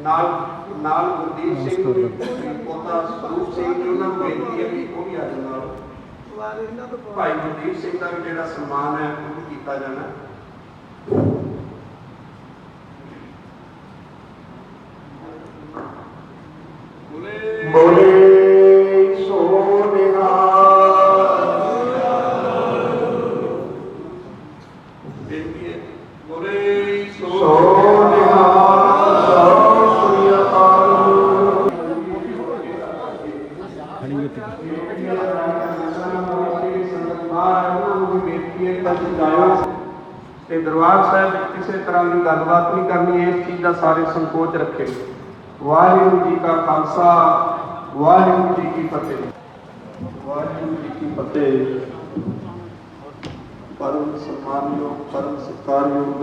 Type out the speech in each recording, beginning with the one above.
ਨਾਲ ਨਾਲ ਗੁਰਦੀਪ ਸਿੰਘ ਜੀ ਪੋਤਾ ਸਰੂਪ ਸਿੰਘ ਜੀ ਉਹਨਾਂ ਨੂੰ ਬੇਨਤੀ ਹੈ ਵੀ ਉਹ ਵੀ ਆ ਜਾਣ ਨਾਲ। ਭਾਈ ਗੁਰਦੀਪ ਸਿੰਘ ਦਾ ਵੀ ਜਿਹੜਾ ਸਨਮਾਨ ਹੈ ਉਹ ਕੀਤਾ ਜਾਣਾ। ਰੱਖੇ ਵਾਹਿਗੁਰੂ ਜੀ ਕਾ ਖਾਲਸਾ, ਵਾਹਿਗੁਰੂ ਜੀ ਕੀ ਫਤਿਹ। ਵਾਹਿਗੁਰੂ ਜੀ ਕੀ ਫਤਿਹ। ਪਰਮ ਸਨਮਾਨਯੋਗ, ਪਰਮ ਸਤਿਕਾਰਯੋਗ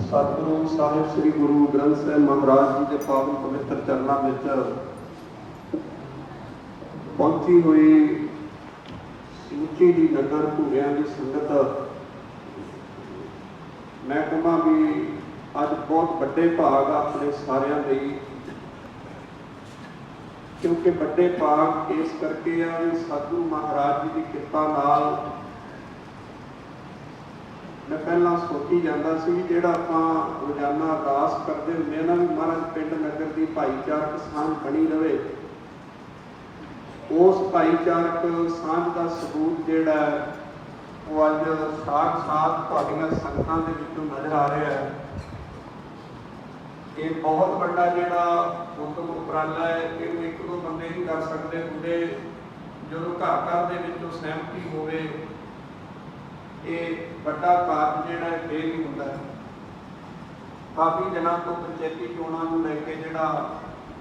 ਸਤਿਗੁਰੂ ਸਾਹਿਬ, ਸ੍ਰੀ ਗੁਰੂ ਗ੍ਰੰਥ ਸਾਹਿਬ ਮਹਾਰਾਜ ਜੀ ਦੇ ਪਾਵਨ ਪਵਿੱਤਰ ਚਰਨਾਂ ਵਿੱਚ ਪਹੁੰਚੀ ਹੋਈ ਸਮੁੱਚੀ ਦੀ ਨਗਰ ਭੂਰਿਆਂ ਦੀ ਸੰਗਤ। ਮੈਂ ਕਹਾਂ ਵੀ ਅੱਜ ਬਹੁਤ ਵੱਡੇ ਭਾਗ ਆ ਆਪਣੇ ਸਾਰਿਆਂ ਲਈ ਕਿਉਂਕਿ ਵੱਡੇ ਭਾਗ ਇਸ ਕਰਕੇ ਆ ਵੀ ਸਾਧੂ ਮਹਾਰਾਜ ਜੀ ਦੀ ਕਿਰਪਾ ਨਾਲ ਮੈਂ ਪਹਿਲਾਂ ਸੋਚੀ ਜਾਂਦਾ ਸੀ ਜਿਹੜਾ ਆਪਾਂ ਰੋਜ਼ਾਨਾ ਅਰਦਾਸ ਕਰਦੇ ਹੁੰਦੇ ਆ ਨਾ ਵੀ ਮਹਾਰਾਜ ਪਿੰਡ ਨਗਰ ਦੀ ਭਾਈਚਾਰਕ ਸਾਂਝ ਬਣੀ ਰਵੇ। ਉਸ ਭਾਈਚਾਰਕ ਸਾਂਝ ਦਾ ਸਬੂਤ ਜਿਹੜਾ ਉਹ ਅੱਜ ਸਾਖ-ਸਾਤ ਤੁਹਾਡੀਆਂ ਸੰਗਤਾਂ ਦੇ ਵਿੱਚੋਂ ਨਜ਼ਰ ਆ ਰਿਹਾ ਹੈ। ਇਹ ਬਹੁਤ ਵੱਡਾ ਜਿਹੜਾ ਹੁਕਮ ਉਪਰਾਲਾ ਹੈ ਇਹਨੂੰ ਇੱਕ ਦੋ ਬੰਦੇ ਨਹੀਂ ਕਰ ਸਕਦੇ ਹੁੰਦੇ। ਜਦੋਂ ਘਰ ਘਰ ਦੇ ਵਿੱਚੋਂ ਸਹਿਮਤੀ ਹੋਵੇ, ਇਹ ਵੱਡਾ ਕਾਰਜ ਜਿਹੜਾ ਹੈ ਫੇਲ ਹੀ ਹੁੰਦਾ ਹੈ। ਕਾਫੀ ਦਿਨਾਂ ਤੋਂ ਪੰਚਾਇਤੀ ਚੋਣਾਂ ਨੂੰ ਲੈ ਕੇ ਜਿਹੜਾ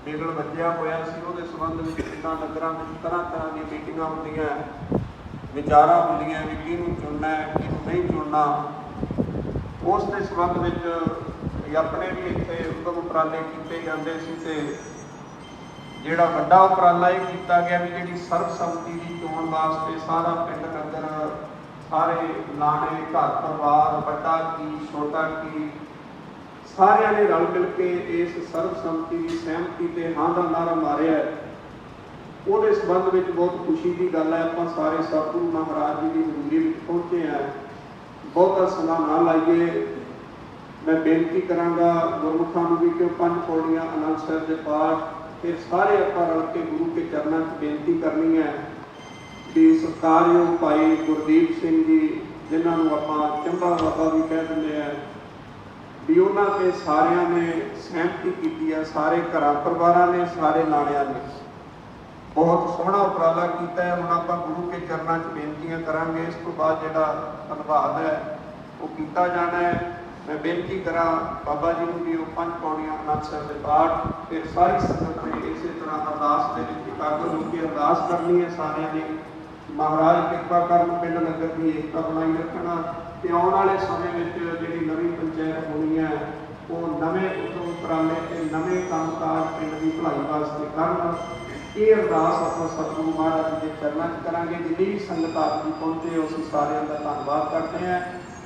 ਬਿਗਲ ਵੱਜਿਆ ਹੋਇਆ ਸੀ, ਉਹਦੇ ਸੰਬੰਧ ਵਿੱਚ ਪਿੰਡਾਂ ਨਗਰਾਂ ਵਿੱਚ ਤਰ੍ਹਾਂ ਤਰ੍ਹਾਂ ਦੀਆਂ ਮੀਟਿੰਗਾਂ ਹੁੰਦੀਆਂ ਵਿਚਾਰਾਂ ਹੁੰਦੀਆਂ ਵੀ ਕਿਹਨੂੰ ਚੁਣਨਾ ਹੈ, ਕਿਹਨੂੰ ਨਹੀਂ ਚੁਣਨਾ। ਉਸ ਦੇ ਸੰਬੰਧ ਵਿੱਚ ਵੀ ਆਪਣੇ ਵੀ ਇੱਥੇ ਉਦਮ ਉਪਰਾਲੇ ਕੀਤੇ ਜਾਂਦੇ ਸੀ ਤੇ ਜਿਹੜਾ ਵੱਡਾ ਉਪਰਾਲਾ ਇਹ ਕੀਤਾ ਗਿਆ ਵੀ ਜਿਹੜੀ ਸਰਬਸੰਮਤੀ ਦੀ ਚੋਣ ਵਾਸਤੇ ਸਾਰਾ ਪਿੰਡ ਨਗਰ, ਸਾਰੇ ਲਾਣੇ, ਘਰ ਪਰਿਵਾਰ, ਵੱਡਾ ਕੀ, ਛੋਟਾ ਕੀ, ਸਾਰਿਆਂ ਨੇ ਰਲ ਮਿਲ ਕੇ ਇਸ ਸਰਬਸੰਮਤੀ ਦੀ ਸਹਿਮਤੀ ਤੇ ਹਾਂ ਦਾ ਨਾਰਾ ਮਾਰਿਆ ਉਹਦੇ ਸੰਬੰਧ ਵਿੱਚ ਬਹੁਤ ਖੁਸ਼ੀ ਦੀ ਗੱਲ ਹੈ, ਆਪਾਂ ਸਾਰੇ ਸਤਿਗੁਰੂ ਮਹਾਰਾਜ ਜੀ ਦੀ ਹਜ਼ੂਰੀ ਵਿੱਚ ਪਹੁੰਚੇ ਆ ਬਹੁਤਾ ਸਮਾਂ ਨਾ ਲਾਈਏ ਮੈਂ ਬੇਨਤੀ ਕਰਾਂਗਾ ਗੁਰਮੁਖਾਂ ਨੂੰ ਵੀ ਕਿ ਉਹ ਪੰਜ ਪੌੜੀਆਂ ਅਨੰਦ ਸਾਹਿਬ ਦੇ ਪਾਠ ਫਿਰ ਸਾਰੇ ਆਪਾਂ ਰਲ ਕੇ ਗੁਰੂ ਕੇ ਚਰਨਾਂ 'ਚ ਬੇਨਤੀ ਕਰਨੀ ਹੈ ਕਿ ਸਤਿਕਾਰਯੋਗ ਭਾਈ ਗੁਰਦੀਪ ਸਿੰਘ ਜੀ, ਜਿਨ੍ਹਾਂ ਨੂੰ ਆਪਾਂ ਚੰਬਾ ਬਾਬਾ ਵੀ ਕਹਿ ਦਿੰਦੇ ਆ, ਵੀ ਉਹਨਾਂ ਤੇ ਸਾਰਿਆਂ ਨੇ ਸਹਿਮਤੀ ਕੀਤੀ ਹੈ ਸਾਰੇ ਘਰਾਂ ਪਰਿਵਾਰਾਂ ਨੇ, ਸਾਰੇ ਲਾਣਿਆਂ ਨੇ। ਬਹੁਤ ਸੋਹਣਾ ਉਪਰਾਲਾ ਕੀਤਾ ਹੈ, ਹੁਣ ਆਪਾਂ ਗੁਰੂ ਕੇ ਚਰਨਾਂ 'ਚ ਬੇਨਤੀਆਂ ਕਰਾਂਗੇ। ਇਸ ਤੋਂ ਬਾਅਦ ਜਿਹੜਾ ਧੰਨਵਾਦ ਹੈ, ਉਹ ਕੀਤਾ ਜਾਣਾ ਹੈ। ਮੈਂ ਬੇਨਤੀ ਕਰਾਂ ਬਾਬਾ ਜੀ ਨੂੰ ਵੀ ਉਹ ਪੰਜ ਪੌੜੀਆਂ ਅਨੰਦ ਸਾਹਿਬ ਦੇ ਪਾਠ ਫਿਰ ਸਾਰੀ ਸੰਗਤ ਨੇ ਇਸੇ ਤਰ੍ਹਾਂ ਅਰਦਾਸ ਦੇ ਵਿੱਚ ਇਕਾਗਰ ਹੋ ਕੇ ਅਰਦਾਸ ਕਰਨੀ ਹੈ ਸਾਰਿਆਂ ਨੇ ਮਹਾਰਾਜ ਕਿਰਪਾ ਕਰਨ ਪਿੰਡ ਨਗਰ ਦੀ ਏਕਤਾ ਬਣਾਈ ਰੱਖਣਾ ਤੇ ਆਉਣ ਵਾਲੇ ਸਮੇਂ ਵਿੱਚ ਜਿਹੜੀ ਨਵੀਂ ਪੰਚਾਇਤ ਹੋਣੀ ਹੈ ਉਹ ਨਵੇਂ ਉਦਮ ਉਪਰਾਲੇ ਤੇ ਨਵੇਂ ਕੰਮਕਾਜ ਪਿੰਡ ਦੀ ਭਲਾਈ ਵਾਸਤੇ ਕਰਨ। ਇਹ ਅਰਦਾਸ ਆਪਾਂ ਸਤਿਗੁਰੂ ਮਹਾਰਾਜ ਜੀ ਦੇ ਚਰਨਾਂ 'ਚ ਕਰਾਂਗੇ। ਜਿੰਨੀ ਵੀ ਸੰਗਤ ਆਪ ਜੀ ਪਹੁੰਚੇ ਹੋ, ਅਸੀਂ ਸਾਰਿਆਂ ਦਾ ਧੰਨਵਾਦ ਕਰਦੇ ਹਾਂ।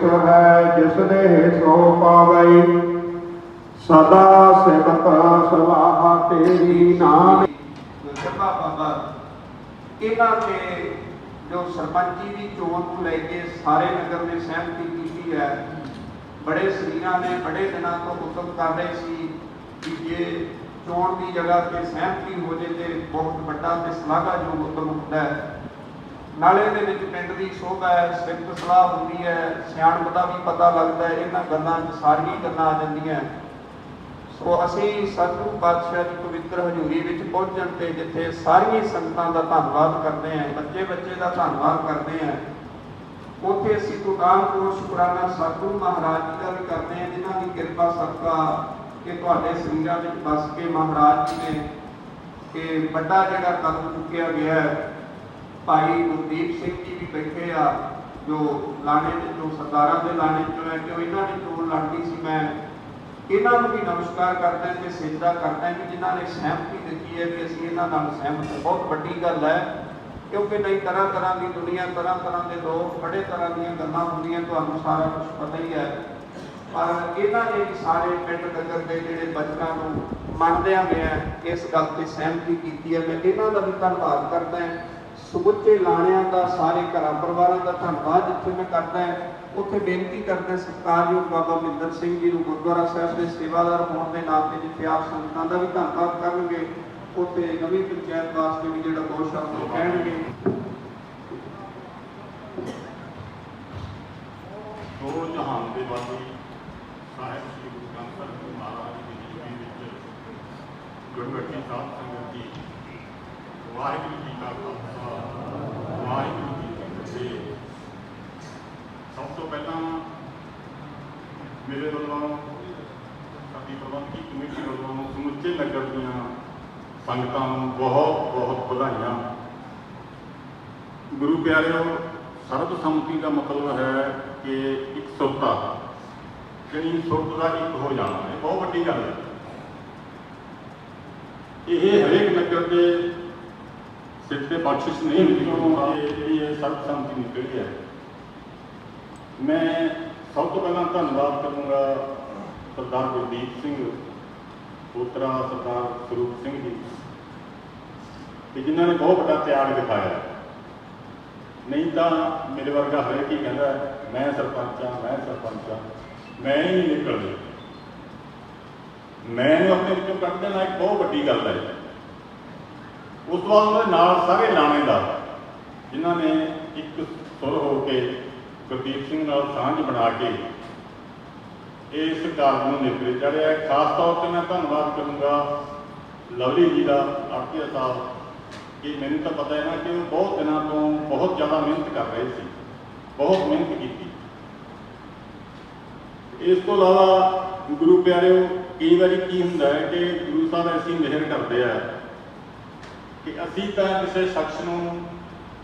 ਸਭ ਹੈ, ਜਿਸ ਦੇ ਸੋ ਪਾਵਈ। ਸਦਾ ਸਿਮਤ ਸਵਾਹਾ ਤੇਰੀ ਨਾਮ। ਜੱਪਾ ਬਾਬਾ, ਇਹਨਾਂ ਨੇ ਜੋ ਸਰਪੰਚੀ ਦੀ ਚੋਣ ਨੂੰ ਲੈ ਕੇ ਸਾਰੇ ਨਗਰ ਨੇ ਸਹਿਮਤੀ ਕੀਤੀ ਹੈ, ਬੜੇ ਸਰੀਰਾਂ ਨੇ ਬੜੇ ਦਿਨਾਂ ਤੋਂ ਹੁਕਮ ਕਰ ਰਹੇ ਸੀ ਕਿ ਜੇ ਚੋਣ ਦੀ ਜਗ੍ਹਾ ਤੇ ਸਹਿਮਤੀ ਹੋ ਜੇ ਤੇ ਬਹੁਤ ਵੱਡਾ ਤੇ ਸ਼ਲਾਘਾਯੋਗ ਉਦਮ ਹੁੰਦਾ ਹੈ। ਨਾਲੇ ਦੇ ਵਿੱਚ ਪਿੰਡ ਦੀ ਸੋਭਾ ਹੈ ਸਿਫਤ ਸਲਾਹ ਹੁੰਦੀ ਹੈ ਸਿਆਣਪ ਦਾ ਵੀ ਪਤਾ ਲੱਗਦਾ ਹੈ, ਇਹਨਾਂ ਗੱਲਾਂ 'ਚ ਸਾਰੀਆਂ ਗੱਲਾਂ ਆ ਜਾਂਦੀਆਂ ਸੋ ਅਸੀਂ ਸਤਿਗੁਰੂ ਪਾਤਸ਼ਾਹ ਦੀ ਪਵਿੱਤਰ ਹਜ਼ੂਰੀ ਵਿੱਚ ਪਹੁੰਚਣ ਤੇ ਜਿੱਥੇ ਸਾਰੀਆਂ ਸੰਗਤਾਂ ਦਾ ਧੰਨਵਾਦ ਕਰਦੇ ਹਾਂ, ਬੱਚੇ ਬੱਚੇ ਦਾ ਧੰਨਵਾਦ ਕਰਦੇ ਹਾਂ, ਉੱਥੇ ਅਸੀਂ ਗੁਰਦਾਨਪੁਰ ਸ਼ੁਕਰਾਨਾ ਸਤਿਗੁਰੂ ਮਹਾਰਾਜ ਜੀ ਦਾ ਵੀ ਕਰਦੇ ਹਾਂ, ਜਿਨ੍ਹਾਂ ਦੀ ਕਿਰਪਾ ਸਦਕਾ ਕਿ ਤੁਹਾਡੇ ਸਰੀਰਾਂ ਵਿੱਚ ਵਸ ਕੇ ਮਹਾਰਾਜ ਜੀ ਨੇ ਕਿ ਵੱਡਾ ਜਿਹੜਾ ਕਦਮ ਚੁੱਕਿਆ ਗਿਆ ਹੈ ਭਾਈ ਗੁਰਦੀਪ ਸਿੰਘ ਜੀ ਵੀ ਬੈਠੇ ਆ, ਜੋ ਲਾਣੇ ਦੇ ਜੋ ਸਰਦਾਰਾਂ ਦੇ ਲਾਣੇ ਚੋਂ ਹੈ ਕਿ ਇਹਨਾਂ ਦੀ ਚੋਣ ਲੜਦੀ ਸੀ। ਮੈਂ ਇਹਨਾਂ ਨੂੰ ਵੀ ਨਮਸਕਾਰ ਕਰਦਾ ਹਾਂ ਤੇ ਸਿਜਦਾ ਕਰਦਾ ਕਿ ਜਿਨ੍ਹਾਂ ਨੇ ਸਹਿਮਤੀ ਦਿੱਤੀ ਹੈ ਕਿ ਅਸੀਂ ਇਹਨਾਂ ਨਾਲ ਸਹਿਮਤ ਬਹੁਤ ਵੱਡੀ ਗੱਲ ਹੈ, ਕਿਉਂਕਿ ਨਹੀਂ, ਤਰ੍ਹਾਂ ਤਰ੍ਹਾਂ ਦੀ ਦੁਨੀਆ, ਤਰ੍ਹਾਂ ਤਰ੍ਹਾਂ ਦੇ ਲੋਕ, ਬੜੇ ਤਰ੍ਹਾਂ ਦੀਆਂ ਗੱਲਾਂ ਹੁੰਦੀਆਂ, ਤੁਹਾਨੂੰ ਸਾਰਾ ਕੁਝ ਪਤਾ ਹੀ ਹੈ। ਪਰ ਇਹਨਾਂ ਨੇ ਵੀ ਸਾਰੇ ਪਿੰਡ ਨਗਰ ਦੇ ਜਿਹੜੇ ਬੱਚਿਆਂ ਨੂੰ ਮੰਨਦਿਆਂ ਗਿਆ ਇਸ ਗੱਲ ਤੇ ਸਹਿਮਤੀ ਕੀਤੀ ਹੈ। ਮੈਂ ਇਹਨਾਂ ਦਾ ਵੀ ਧੰਨਵਾਦ ਕਰਦਾ ਹਾਂ। ਸਮੁੱਚੇ ਲਾਣਿਆਂ ਦਾ, ਸਾਰੇ ਘਰਾਂ ਪਰਿਵਾਰਾਂ ਦਾ ਧੰਨਵਾਦ ਜਿੱਥੇ ਮੈਂ ਕਰਦਾ ਹਾਂ। ਉੱਥੇ ਬੇਨਤੀ ਕਰਦਾ ਸਤਿਕਾਰਯੋਗ ਬਾਬਾ ਮਿੰਦਰ ਸਿੰਘ ਜੀ ਨੂੰ ਗੁਰਦੁਆਰਾ ਸਾਹਿਬ ਦੇ ਸੇਵਾਦਾਰ ਹੋਣ ਦੇ ਨਾਤੇ ਜਿੱਥੇ ਆਪ ਸੰਗਤਾਂ ਦਾ ਵੀ ਧੰਨਵਾਦ ਕਰਨਗੇ, ਉੱਥੇ ਨਵੀਂ ਪੰਚਾਇਤ ਵਾਸਤੇ ਵੀ ਜਿਹੜਾ ਦੋ ਸ਼ਬਦ ਉਹ ਕਹਿਣਗੇ ਦੋ ਜਹਾਨ ਦੇ ਵਾਸੀ ਸਾਹਿਬ ਸ੍ਰੀ ਗੁਰੂ ਗ੍ਰੰਥ ਸਾਹਿਬ ਜੀ ਮਹਾਰਾਜ ਦੀ ਜੀਵਨੀ ਵਿੱਚ ਗੁਰਮਤਿ ਸਾਹਿਬ ਸੰਗਤ ਜੀ ਵਾਹਿਗੁਰੂ ਜੀ ਕਾ ਖਾਲਸਾ ਵਾਹਿਗੁਰੂ ਜੀ ਕੀ ਫਤਿਹ ਸਭ ਤੋਂ ਪਹਿਲਾਂ ਮੇਰੇ ਵੱਲੋਂ ਸਾਡੀ ਪ੍ਰਬੰਧਕੀ ਕਮੇਟੀ ਵੱਲੋਂ ਸਮੁੱਚੇ ਨਗਰ ਦੀਆਂ ਸੰਗਤਾਂ ਨੂੰ ਬਹੁਤ ਬਹੁਤ ਵਧਾਈਆਂ ਗੁਰੂ ਪਿਆਰਿਓ ਸਰਬਸੰਮਤੀ ਦਾ ਮਤਲਬ ਹੈ ਕਿ ਇੱਕ ਸੁਰਤਾ ਜਿਹੜੀ ਸੁਰਤ ਦਾ ਇੱਕ ਹੋ ਜਾਣਾ ਹੈ ਬਹੁਤ ਵੱਡੀ ਗੱਲ ਹੈ ਇਹ ਹਰੇਕ ਨਗਰ ਦੇ ਸਿਰ ਤੇ ਬਖਸ਼ਿਸ਼ ਨਹੀਂ ਹੁੰਦੀ ਜਿਹੜੀ ਹੈ ਸਰਬ ਸਰਬਸੰਮਤੀ ਨਿਕਲੀ ਹੈ। ਮੈਂ ਸਭ ਤੋਂ ਪਹਿਲਾਂ ਧੰਨਵਾਦ ਕਰੂੰਗਾ ਸਰਦਾਰ ਗੁਰਦੀਪ ਸਿੰਘ, ਪੁੱਤਰਾ ਸਰਦਾਰ ਸਰੂਪ ਸਿੰਘ ਜੀ, ਕਿ ਜਿਨ੍ਹਾਂ ਨੇ ਬਹੁਤ ਵੱਡਾ ਤਿਆਗ ਦਿਖਾਇਆ। ਨਹੀਂ ਤਾਂ ਮੇਰੇ ਵਰਗਾ ਹਰੇਕ ਹੀ ਕਹਿੰਦਾ, ਮੈਂ ਸਰਪੰਚ ਹਾਂ, ਮੈਂ ਸਰਪੰਚ ਹਾਂ, ਮੈਂ ਹੀ ਨਿਕਲ ਨਿਕਲਦਾ ਮੈਂ ਨੂੰ ਆਪਣੇ ਵਿੱਚੋਂ ਕੱਢ ਦੇਣਾ ਇੱਕ ਬਹੁਤ ਵੱਡੀ ਗੱਲ ਹੈ। ਉਸ ਤੋਂ ਬਾਅਦ ਉਹਨਾਂ ਦੇ ਨਾਲ ਸਾਰੇ ਲਾਣੇਦਾਰ ਜਿਨ੍ਹਾਂ ਨੇ ਇੱਕ ਸੁਰ ਹੋ ਕੇ ਗੁਰਦੀਪ ਸਿੰਘ ਨਾਲ ਸਾਂਝ ਬਣਾ ਕੇ ਇਸ ਕਾਰਜ ਨੂੰ ਨਿਪਰੇ ਚੜਿਆ ਖਾਸ ਤੌਰ ਤੇ ਮੈਂ ਧੰਨਵਾਦ ਕਰੂੰਗਾ ਲਵਲੀ ਜੀ ਦਾ ਆਰਟੀਆ ਸਾਹਿਬ, ਕਿ ਮੈਨੂੰ ਤਾਂ ਪਤਾ ਹੈ ਨਾ ਕਿ ਉਹ ਬਹੁਤ ਦਿਨਾਂ ਤੋਂ ਬਹੁਤ ਜ਼ਿਆਦਾ ਮਿਹਨਤ ਕਰ ਰਹੇ ਸੀ, ਬਹੁਤ ਮਿਹਨਤ ਕੀਤੀ। ਇਸ ਤੋਂ ਇਲਾਵਾ ਗੁਰੂ ਪਿਆਰਿਓ, ਕਈ ਵਾਰੀ ਕੀ ਹੁੰਦਾ ਹੈ ਕਿ ਗੁਰੂ ਸਾਹਿਬ ਐਸੀ ਮਿਹਰ ਕਰਦੇ ਆ ਕਿ ਅਸੀਂ ਤਾਂ ਕਿਸੇ ਸ਼ਖਸ ਨੂੰ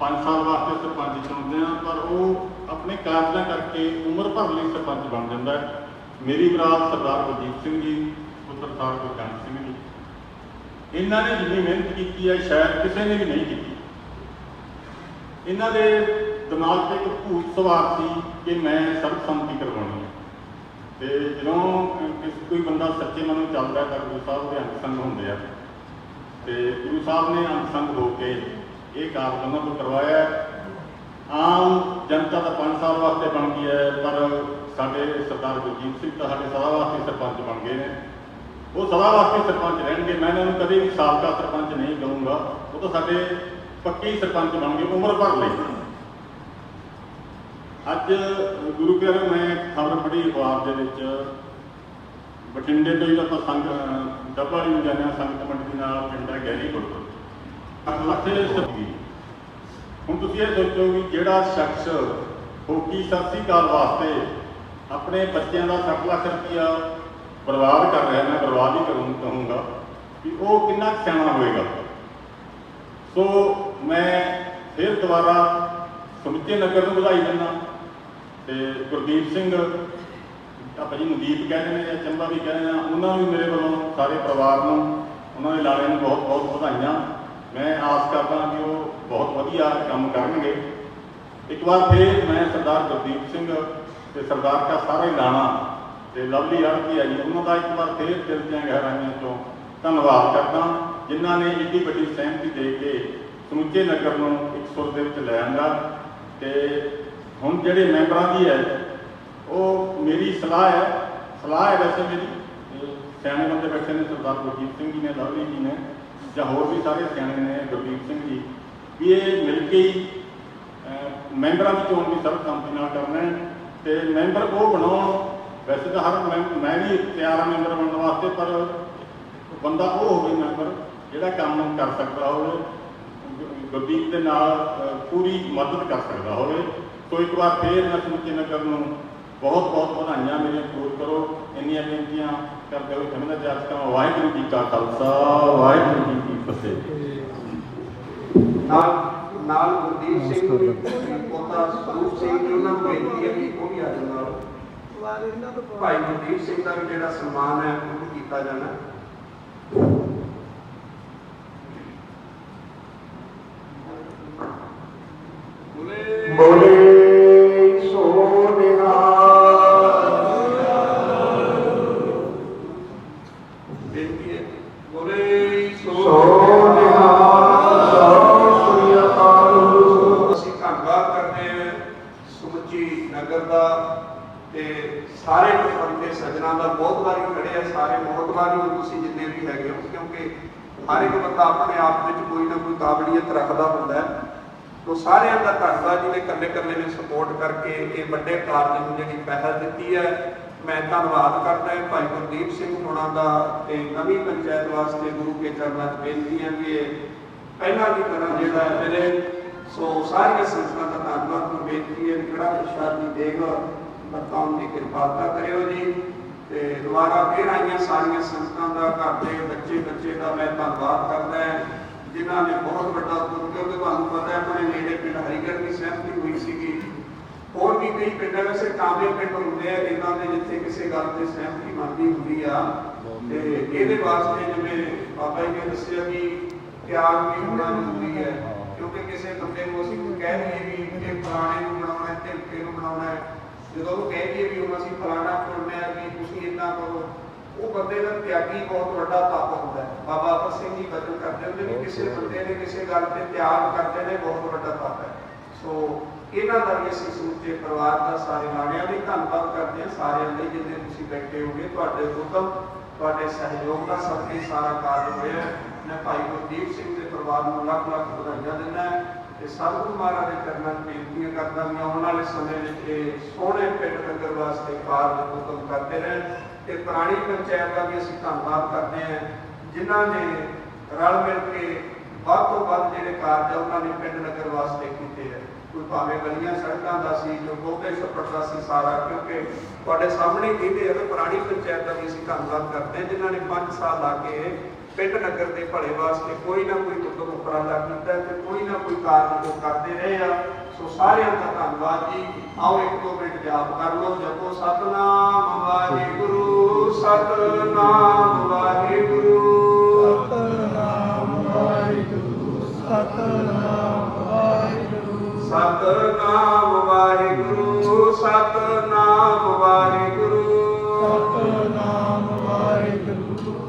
5 ਸਾਲ ਵਾਸਤੇ ਸਰਪੰਚ ਚੁਣਦੇ ਆ ਪਰ ਉਹ ਆਪਣੇ ਕਾਰਜਾਂ ਕਰਕੇ ਉਮਰ ਭਰ ਲਈ ਸਰਪੰਚ ਬਣ ਜਾਂਦਾ ਹੈ। ਮੇਰੀ ਬਰਾਤ ਸਰਦਾਰ ਗੁਰਜੀਤ ਸਿੰਘ ਜੀ, ਪੁੱਤਰ ਸਾਹਿਬ ਗੁਰਜੰਟ ਸਿੰਘ ਜੀ। ਇਹਨਾਂ ਨੇ ਜਿੰਨੀ ਮਿਹਨਤ ਕੀਤੀ ਹੈ, ਸ਼ਾਇਦ ਕਿਸੇ ਨੇ ਵੀ ਨਹੀਂ ਕੀਤੀ। ਇਹਨਾਂ ਦੇ ਦਿਮਾਗ ਤੇ ਇੱਕ ਭੂਤ ਸਵਾਰ ਸੀ ਕਿ ਮੈਂ ਸਰਬਸੰਮਤੀ ਕਰਵਾਉਣੀ ਹੈ। ਤੇ ਜਦੋਂ ਕੋਈ ਬੰਦਾ ਸੱਚੇ ਮਨੋਂ ਚੱਲਦਾ ਹੈ, ਤਾਂ ਗੁਰੂ ਸਾਹਿਬ ਦੇ ਅੰਗ ਸੰਗ ਹੁੰਦੇ ਆ। ਤੇ ਗੁਰੂ ਸਾਹਿਬ ਨੇ ਅੰਗ ਸੰਗ ਹੋ ਕੇ ਇਹ ਕਾਰਜ ਉਹਨਾਂ ਤੋਂ ਕਰਵਾਇਆ ਆਮ ਜਨਤਾ ਤਾਂ 5 ਸਾਲ ਵਾਸਤੇ ਬਣ ਗਈ ਹੈ, ਪਰ ਸਾਡੇ ਸਰਦਾਰ ਗੁਰਜੀਤ ਸਿੰਘ ਤਾਂ ਸਾਡੇ ਸਦਾ ਵਾਸਤੇ ਸਰਪੰਚ ਬਣ ਗਏ ਨੇ। ਉਹ ਸਦਾ ਵਾਸਤੇ ਸਰਪੰਚ ਰਹਿਣਗੇ, ਮੈਂ ਇਹਨਾਂ ਨੂੰ ਕਦੇ ਵੀ ਸਾਬਕਾ ਸਰਪੰਚ ਨਹੀਂ ਕਹੂੰਗਾ। ਉਹ ਤਾਂ ਸਾਡੇ ਪੱਕੇ ਹੀ ਸਰਪੰਚ ਬਣ ਗਏ, ਉਮਰ ਭਰ ਲਈ। ਅੱਜ ਗੁਰੂ ਪਿਆਰੇ ਮੈਂ ਖਬਰ ਪੜ੍ਹੀ ਅਖਬਾਰ ਦੇ ਵਿੱਚ ਬਠਿੰਡੇ ਤੋਂ ਹੀ ਆਪਾਂ ਸੰਗ, ਡੱਬਾ ਨੂੰ ਜਾਂਦੇ ਹਾਂ, ਸੰਗਤ ਮੰਡਲੀ ਨਾਲ, ਪਿੰਡ ਹੈ, ਗਹਿਰੀ ਗੁਰਦੁਆਰਾ ਉੱਥੇ ਸਤੀ ਹੁਣ ਤੁਸੀਂ ਇਹ ਸੋਚੋ ਵੀ ਜਿਹੜਾ ਸ਼ਖਸ ਹੋਕੀ ਸਤਿ ਕਾਲ ਵਾਸਤੇ ਆਪਣੇ ਬੱਚਿਆਂ ਦਾ 7 ਲੱਖ ਰੁਪਇਆ ਬਰਬਾਦ ਕਰ ਰਿਹਾ, ਮੈਂ ਬਰਬਾਦ ਹੀ ਕਰੂੰ, ਕਹੂੰਗਾ ਵੀ ਉਹ ਕਿੰਨਾ ਕੁ ਸਿਆਣਾ ਹੋਏਗਾ। ਸੋ ਮੈਂ ਫਿਰ ਦੁਬਾਰਾ ਸਮੁੱਚੇ ਨਗਰ ਨੂੰ ਵਧਾਈ ਦਿੰਦਾ ਤੇ ਗੁਰਦੀਪ ਸਿੰਘ ਜੀ ਨੂੰ ਦੀਪ ਕਹਿੰਦੇ ਨੇ ਜਾਂ ਚੰਬਾ ਵੀ ਕਹਿੰਦੇ ਆ ਉਹਨਾਂ ਨੂੰ ਮੇਰੇ ਵੱਲੋਂ ਸਾਰੇ ਪਰਿਵਾਰ ਨੂੰ, ਉਹਨਾਂ ਦੇ ਲਾੜੇ ਨੂੰ ਬਹੁਤ ਬਹੁਤ ਵਧਾਈਆਂ। ਮੈਂ ਆਸ ਕਰਦਾ ਕਿ ਉਹ ਬਹੁਤ ਵਧੀਆ ਕੰਮ ਕਰਨਗੇ। ਇੱਕ ਵਾਰ ਫਿਰ ਮੈਂ ਸਰਦਾਰ ਗੁਰਦੀਪ ਸਿੰਘ ਤੇ ਸਰਦਾਰ ਦਾ ਸਾਰੇ ਹੀ ਲਾਣਾ ਤੇ ਲਵਲੀ ਅੜਕੀ ਆ ਜੀ ਉਹਨਾਂ ਦਾ ਇੱਕ ਵਾਰ ਫਿਰ ਦਿਲ ਦੀਆਂ ਗਹਿਰਾਈਆਂ ਤੋਂ ਧੰਨਵਾਦ ਕਰਦਾ ਜਿਨ੍ਹਾਂ ਨੇ ਇੱਡੀ ਵੱਡੀ ਸਹਿਮਤੀ ਦੇ ਕੇ ਸਮੁੱਚੇ ਨਗਰ ਨੂੰ ਇੱਕ ਸੁਰ ਦੇ ਵਿੱਚ ਲੈ ਆਂਦਾ। ਤੇ ਹੁਣ ਜਿਹੜੇ ਮੈਂਬਰਾਂ ਦੀ ਹੈ ਉਹ ਮੇਰੀ ਸਲਾਹ ਹੈ ਸਲਾਹ ਹੈ ਵੈਸੇ ਮੇਰੀ। ਸਿਆਣੇ ਬੰਦੇ ਬੈਠੇ ਨੇ, ਸਰਦਾਰ ਗੁਰਜੀਤ ਸਿੰਘ ਜੀ ਨੇ, ਲਵਲੀ ਜੀ ਨੇ, ਜਾਂ ਹੋਰ ਵੀ ਸਾਰੇ ਸਿਆਣੇ ਨੇ, ਗੁਰਦੀਪ ਸਿੰਘ ਜੀ। ਵੀ ਇਹ ਮਿਲ ਕੇ ਹੀ ਮੈਂਬਰਾਂ ਦੀ ਚੋਣ ਵੀ ਸਰਬਸੰਮਤੀ ਨਾਲ ਕਰਨਾ ਹੈ। ਤੇ ਮੈਂਬਰ ਉਹ ਬਣਾਉਣ, ਵੈਸੇ ਤਾਂ ਹਰ ਮੈਂ- ਮੈਂ ਵੀ ਤਿਆਰ ਹਾਂ ਮੈਂਬਰ ਬਣਨ ਵਾਸਤੇ, ਪਰ ਬੰਦਾ ਉਹ ਹੋਵੇ ਮੈਂਬਰ, ਜਿਹੜਾ ਕੰਮ ਕਰ ਸਕਦਾ ਹੋਵੇ, ਗੁਰਦੀਪ ਦੇ ਨਾਲ ਪੂਰੀ ਮਦਦ ਕਰ ਸਕਦਾ ਹੋਵੇ। ਸੋ ਇੱਕ ਵਾਰ ਫੇਰ ਮੈਂ ਸਮੁੱਚੇ ਨਗਰ ਨੂੰ ਬਹੁਤ ਬਹੁਤ ਵਧਾਈਆਂ ਮੇਰੀਆਂ ਪੂਰ ਕਰੋ। ਇੰਨੀਆਂ ਬੇਨਤੀਆਂ ਕਰਦੇ ਹੋਏ ਚਾਰਜ ਕਰਾਂ ਵਾਹਿਗੁਰੂ ਜੀ ਕਾ ਖਾਲਸਾ ਵਾਹਿਗੁਰੂ ਜੀ ਕੀ ਫਤਿਹ। ਨਾਲ ਨਾਲ ਗੁਰਦੀਪ ਸਿੰਘ ਪੋਤਾ ਸਰੂਪ ਸਿੰਘ ਜੀ ਉਹਨਾਂ ਨੂੰ ਬੇਨਤੀ ਹੈ ਕਿ ਉਹ ਵੀ ਆ ਜਾਣ ਨਾਲ। ਭਾਈ ਗੁਰਦੀਪ ਸਿੰਘ ਦਾ ਵੀ ਜਿਹੜਾ ਸਨਮਾਨ ਹੈ ਉਹ ਵੀ ਕੀਤਾ ਜਾਣਾ। ਬੋਲੇ। ਤੇ ਸਾਰੇ ਪਸੰਦੇ ਸੱਜਣਾ ਦਾ ਬਹੁਤ ਵਾਰੀ ਖੜੇ ਆ, ਸਾਰੇ ਬਹੁਤ ਵਾਰੀ ਤੁਸੀਂ ਜਿੰਨੇ ਵੀ ਹੈਗੇ ਹੋ, ਕਿਉਂਕਿ ਹਰ ਇੱਕ ਬੰਦਾ ਆਪਣੇ ਆਪ ਵਿੱਚ ਕੋਈ ਨਾ ਕੋਈ ਕਾਬਲੀਅਤ ਰੱਖਦਾ ਹੁੰਦਾ ਹੈ। ਤੋ ਸਾਰਿਆਂ ਦਾ ਧੰਨਵਾਦ ਜਿਹਨੇ ਇਕੱਲੇ ਇਕੱਲੇ ਨੇ ਸਪੋਰਟ ਕਰਕੇ ਇਹ ਵੱਡੇ ਕਾਰਜ ਨੂੰ ਜਿਹੜੀ ਪਹਿਲ ਦਿੱਤੀ ਹੈ। ਮੈਂ ਧੰਨਵਾਦ ਕਰਦਾ ਹਾਂ ਭਾਈ ਗੁਰਦੀਪ ਸਿੰਘ ਹੋਣਾ ਦਾ ਤੇ ਨਵੀਂ ਪੰਚਾਇਤ ਵਾਸਤੇ ਗੁਰੂ ਕੇ ਚਰਨਾਂ 'ਚ ਬੇਨਤੀ ਹੈ ਕਿ ਪਹਿਲਾਂ ਦੀ ਤਰ੍ਹਾਂ ਜਿਹੜਾ ਮੇਰੇ ਸੋ ਸਾਰੀਆਂ ਸੰਸਥਾਵਾਂ ਦਾ ਧੰਨਵਾਦ ਨੂੰ ਬੇਨਤੀ ਹੈ ਕਿਹੜਾ ਪ੍ਰਸ਼ਾਦ ਦੀ ਦੇਗ ਬਰਤਾਉਣ ਦੀ ਕਿਰਪਾਲਤਾ ਕਰਿਓ ਜੀ। ਤੇ ਦੁਬਾਰਾ ਫਿਰ ਆਈਆਂ ਸਾਰੀਆਂ ਸੰਸਥਾਵਾਂ ਦਾ, ਘਰ ਦੇ ਬੱਚੇ ਬੱਚੇ ਦਾ ਮੈਂ ਧੰਨਵਾਦ ਕਰਦਾ ਹਾਂ, ਜਿਨ੍ਹਾਂ ਨੇ ਬਹੁਤ ਵੱਡਾ ਪੁੰਨ ਕਿਉਂਕਿ ਤੁਹਾਨੂੰ ਪਤਾ ਹੈ, ਆਪਣੇ ਨੇੜੇ ਪਿੰਡ ਹਰੀਗੜ੍ਹ ਦੀ ਸਹਿਮਤੀ ਹੋਈ ਸੀਗੀ। ਹੋਰ ਵੀ ਕਈ ਪਿੰਡਾਂ ਵਿੱਚ ਕਾਮੇ ਪਿੰਡ ਹੁੰਦੇ ਆ, ਜਿਨ੍ਹਾਂ ਦੇ ਜਿੱਥੇ ਕਿਸੇ ਗੱਲ ਤੇ ਸਹਿਮਤੀ ਮੰਨਦੀ ਹੁੰਦੀ ਆ। ਤੇ ਇਹਦੇ ਵਾਸਤੇ ਜਿਵੇਂ ਬਾਬਾ ਜੀ ਨੇ ਦੱਸਿਆ ਕਿ ਪਿਆਰ ਵੀ ਹੋਣਾ ਜ਼ਰੂਰੀ ਹੈ। ਕਿਉਂਕਿ ਕਿਸੇ ਬੰਦੇ ਨੂੰ ਅਸੀਂ ਕਹਿ ਦਈਏ ਵੀ ਇਹ ਫਲਾਣੇ ਨੂੰ ਬਣਾਉਣਾ ਹੈ ਢਿਲਕੇ ਨੂੰ ਬਣਾਉਣਾ ਹੈ। ਜਦੋਂ ਉਹ ਕਹਿ ਦਈਏ ਵੀ ਹੁਣ ਅਸੀਂ ਫਲਾਣਾ ਚੁਣਨਾ ਹੈ ਵੀ ਤੁਸੀਂ ਇਦਾਂ ਕਰੋ ਉਹ ਬੰਦੇ ਦਾ ਤਿਆਗੀ ਬਹੁਤ ਵੱਡਾ ਤੱਤ ਹੁੰਦਾ ਹੈ। ਬਾਬਾ ਆਪਰ ਸਿੰਘ ਜੀ ਬਚਨ ਕਰਦੇ ਹੁੰਦੇ ਵੀ ਕਿਸੇ ਬੰਦੇ ਨੇ ਕਿਸੇ ਗੱਲ ਤੇ ਤਿਆਗ ਕਰਦੇ ਨੇ ਬਹੁਤ ਵੱਡਾ ਤੱਤ ਹੈ। ਸੋ ਇਹਨਾਂ ਦਾ ਵੀ ਅਸੀਂ ਸਮੁੱਚੇ ਪਰਿਵਾਰ ਦਾ ਸਾਰੇ ਨਾੜਿਆਂ ਲਈ ਧੰਨਵਾਦ ਕਰਦੇ ਹਾਂ। ਸਾਰਿਆਂ ਲਈ ਜਿੰਨੇ ਤੁਸੀਂ ਬੈਠੇ ਹੋਗੇ ਤੁਹਾਡੇ ਹੁਕਮ ਤੁਹਾਡੇ ਸਹਿਯੋਗ ਦਾ ਸਭ ਲਈ ਸਾਰਾ ਕਾਰਜ ਹੋਇਆ ਹੈ। ਮੈਂ ਭਾਈ ਗੁਰਦੀਪ ਸਿੰਘ ਪਰਿਵਾਰ ਨੂੰ ਲੱਖ ਲੱਖ ਵਧਾਈਆਂ ਦਿੰਦਾ ਹਾਂ ਤੇ ਸਤਿਗੁਰੂ ਮਹਾਰਾਜ ਦੇ ਚਰਨਾਂ 'ਚ ਬੇਨਤੀਆਂ ਕਰਦਾ ਵੀ ਆਉਣ ਵਾਲੇ ਸਮੇਂ ਵਿੱਚ ਇਹ ਸੋਹਣੇ ਪਿੰਡ ਨਗਰ ਵਾਸਤੇ ਕਾਰਜ ਹੁਕਮ ਕਰਦੇ ਰਹਿਣ ਤੇ ਪੁਰਾਣੀ ਪੰਚਾਇਤ ਦਾ ਵੀ ਅਸੀਂ ਧੰਨਵਾਦ ਕਰਦੇ ਹਾਂ, ਜਿਨ੍ਹਾਂ ਨੇ ਰਲ ਮਿਲ ਕੇ ਵੱਧ ਤੋਂ ਵੱਧ ਜਿਹੜੇ ਕਾਰਜ ਉਹਨਾਂ ਨੇ ਪਿੰਡ ਨਗਰ ਵਾਸਤੇ ਕੀਤੇ ਹੈ ਕੋਈ ਭਾਵੇਂ ਗਲੀਆਂ ਸੜਕਾਂ ਦਾ ਸੀ, ਜੋ ਗੋਬੇ ਛੱਪੜ ਦਾ ਸੀ ਸਾਰਾ, ਕਿਉਂਕਿ ਤੁਹਾਡੇ ਸਾਹਮਣੇ ਹੀ ਕਹਿੰਦੇ ਆ ਪੁਰਾਣੀ ਪੰਚਾਇਤ ਦਾ ਵੀ ਅਸੀਂ ਧੰਨਵਾਦ ਕਰਦੇ ਹਾਂ, ਜਿਨ੍ਹਾਂ ਨੇ 5 ਸਾਲ ਲਾ ਕੇ ਪਿੰਡ ਨਗਰ ਦੇ ਭਲੇ ਵਾਸਤੇ ਕੋਈ ਨਾ ਕੋਈ ਉਦਮ ਉਪਰਾਲਾ ਕੀਤਾ ਤੇ ਕੋਈ ਨਾ ਕੋਈ ਕਾਰਨ ਉਹ ਕਰਦੇ ਰਹੇ ਆ ਸੋ ਸਾਰਿਆਂ ਦਾ ਧੰਨਵਾਦ ਜੀ। ਆਓ ਇੱਕ ਦੋ ਮਿੰਟ ਜਾਪ ਕਰ ਲਓ ਜਪੋ ਸਤਨਾਮ ਵਾਹਿਗੁਰੂ ਸਤਨਾਮ ਵਾਹਿਗੁਰੂ। ਸਤਨਾਮ ਵਾਹਿਗੁਰੂ ਸਤਨਾਮ ਵਾਹਿਗੁਰੂ। ਸਤਨਾਮ ਵਾਹਿਗੁਰੂ ਸਤਨਾਮ ਵਾਹਿਗੁਰੂ।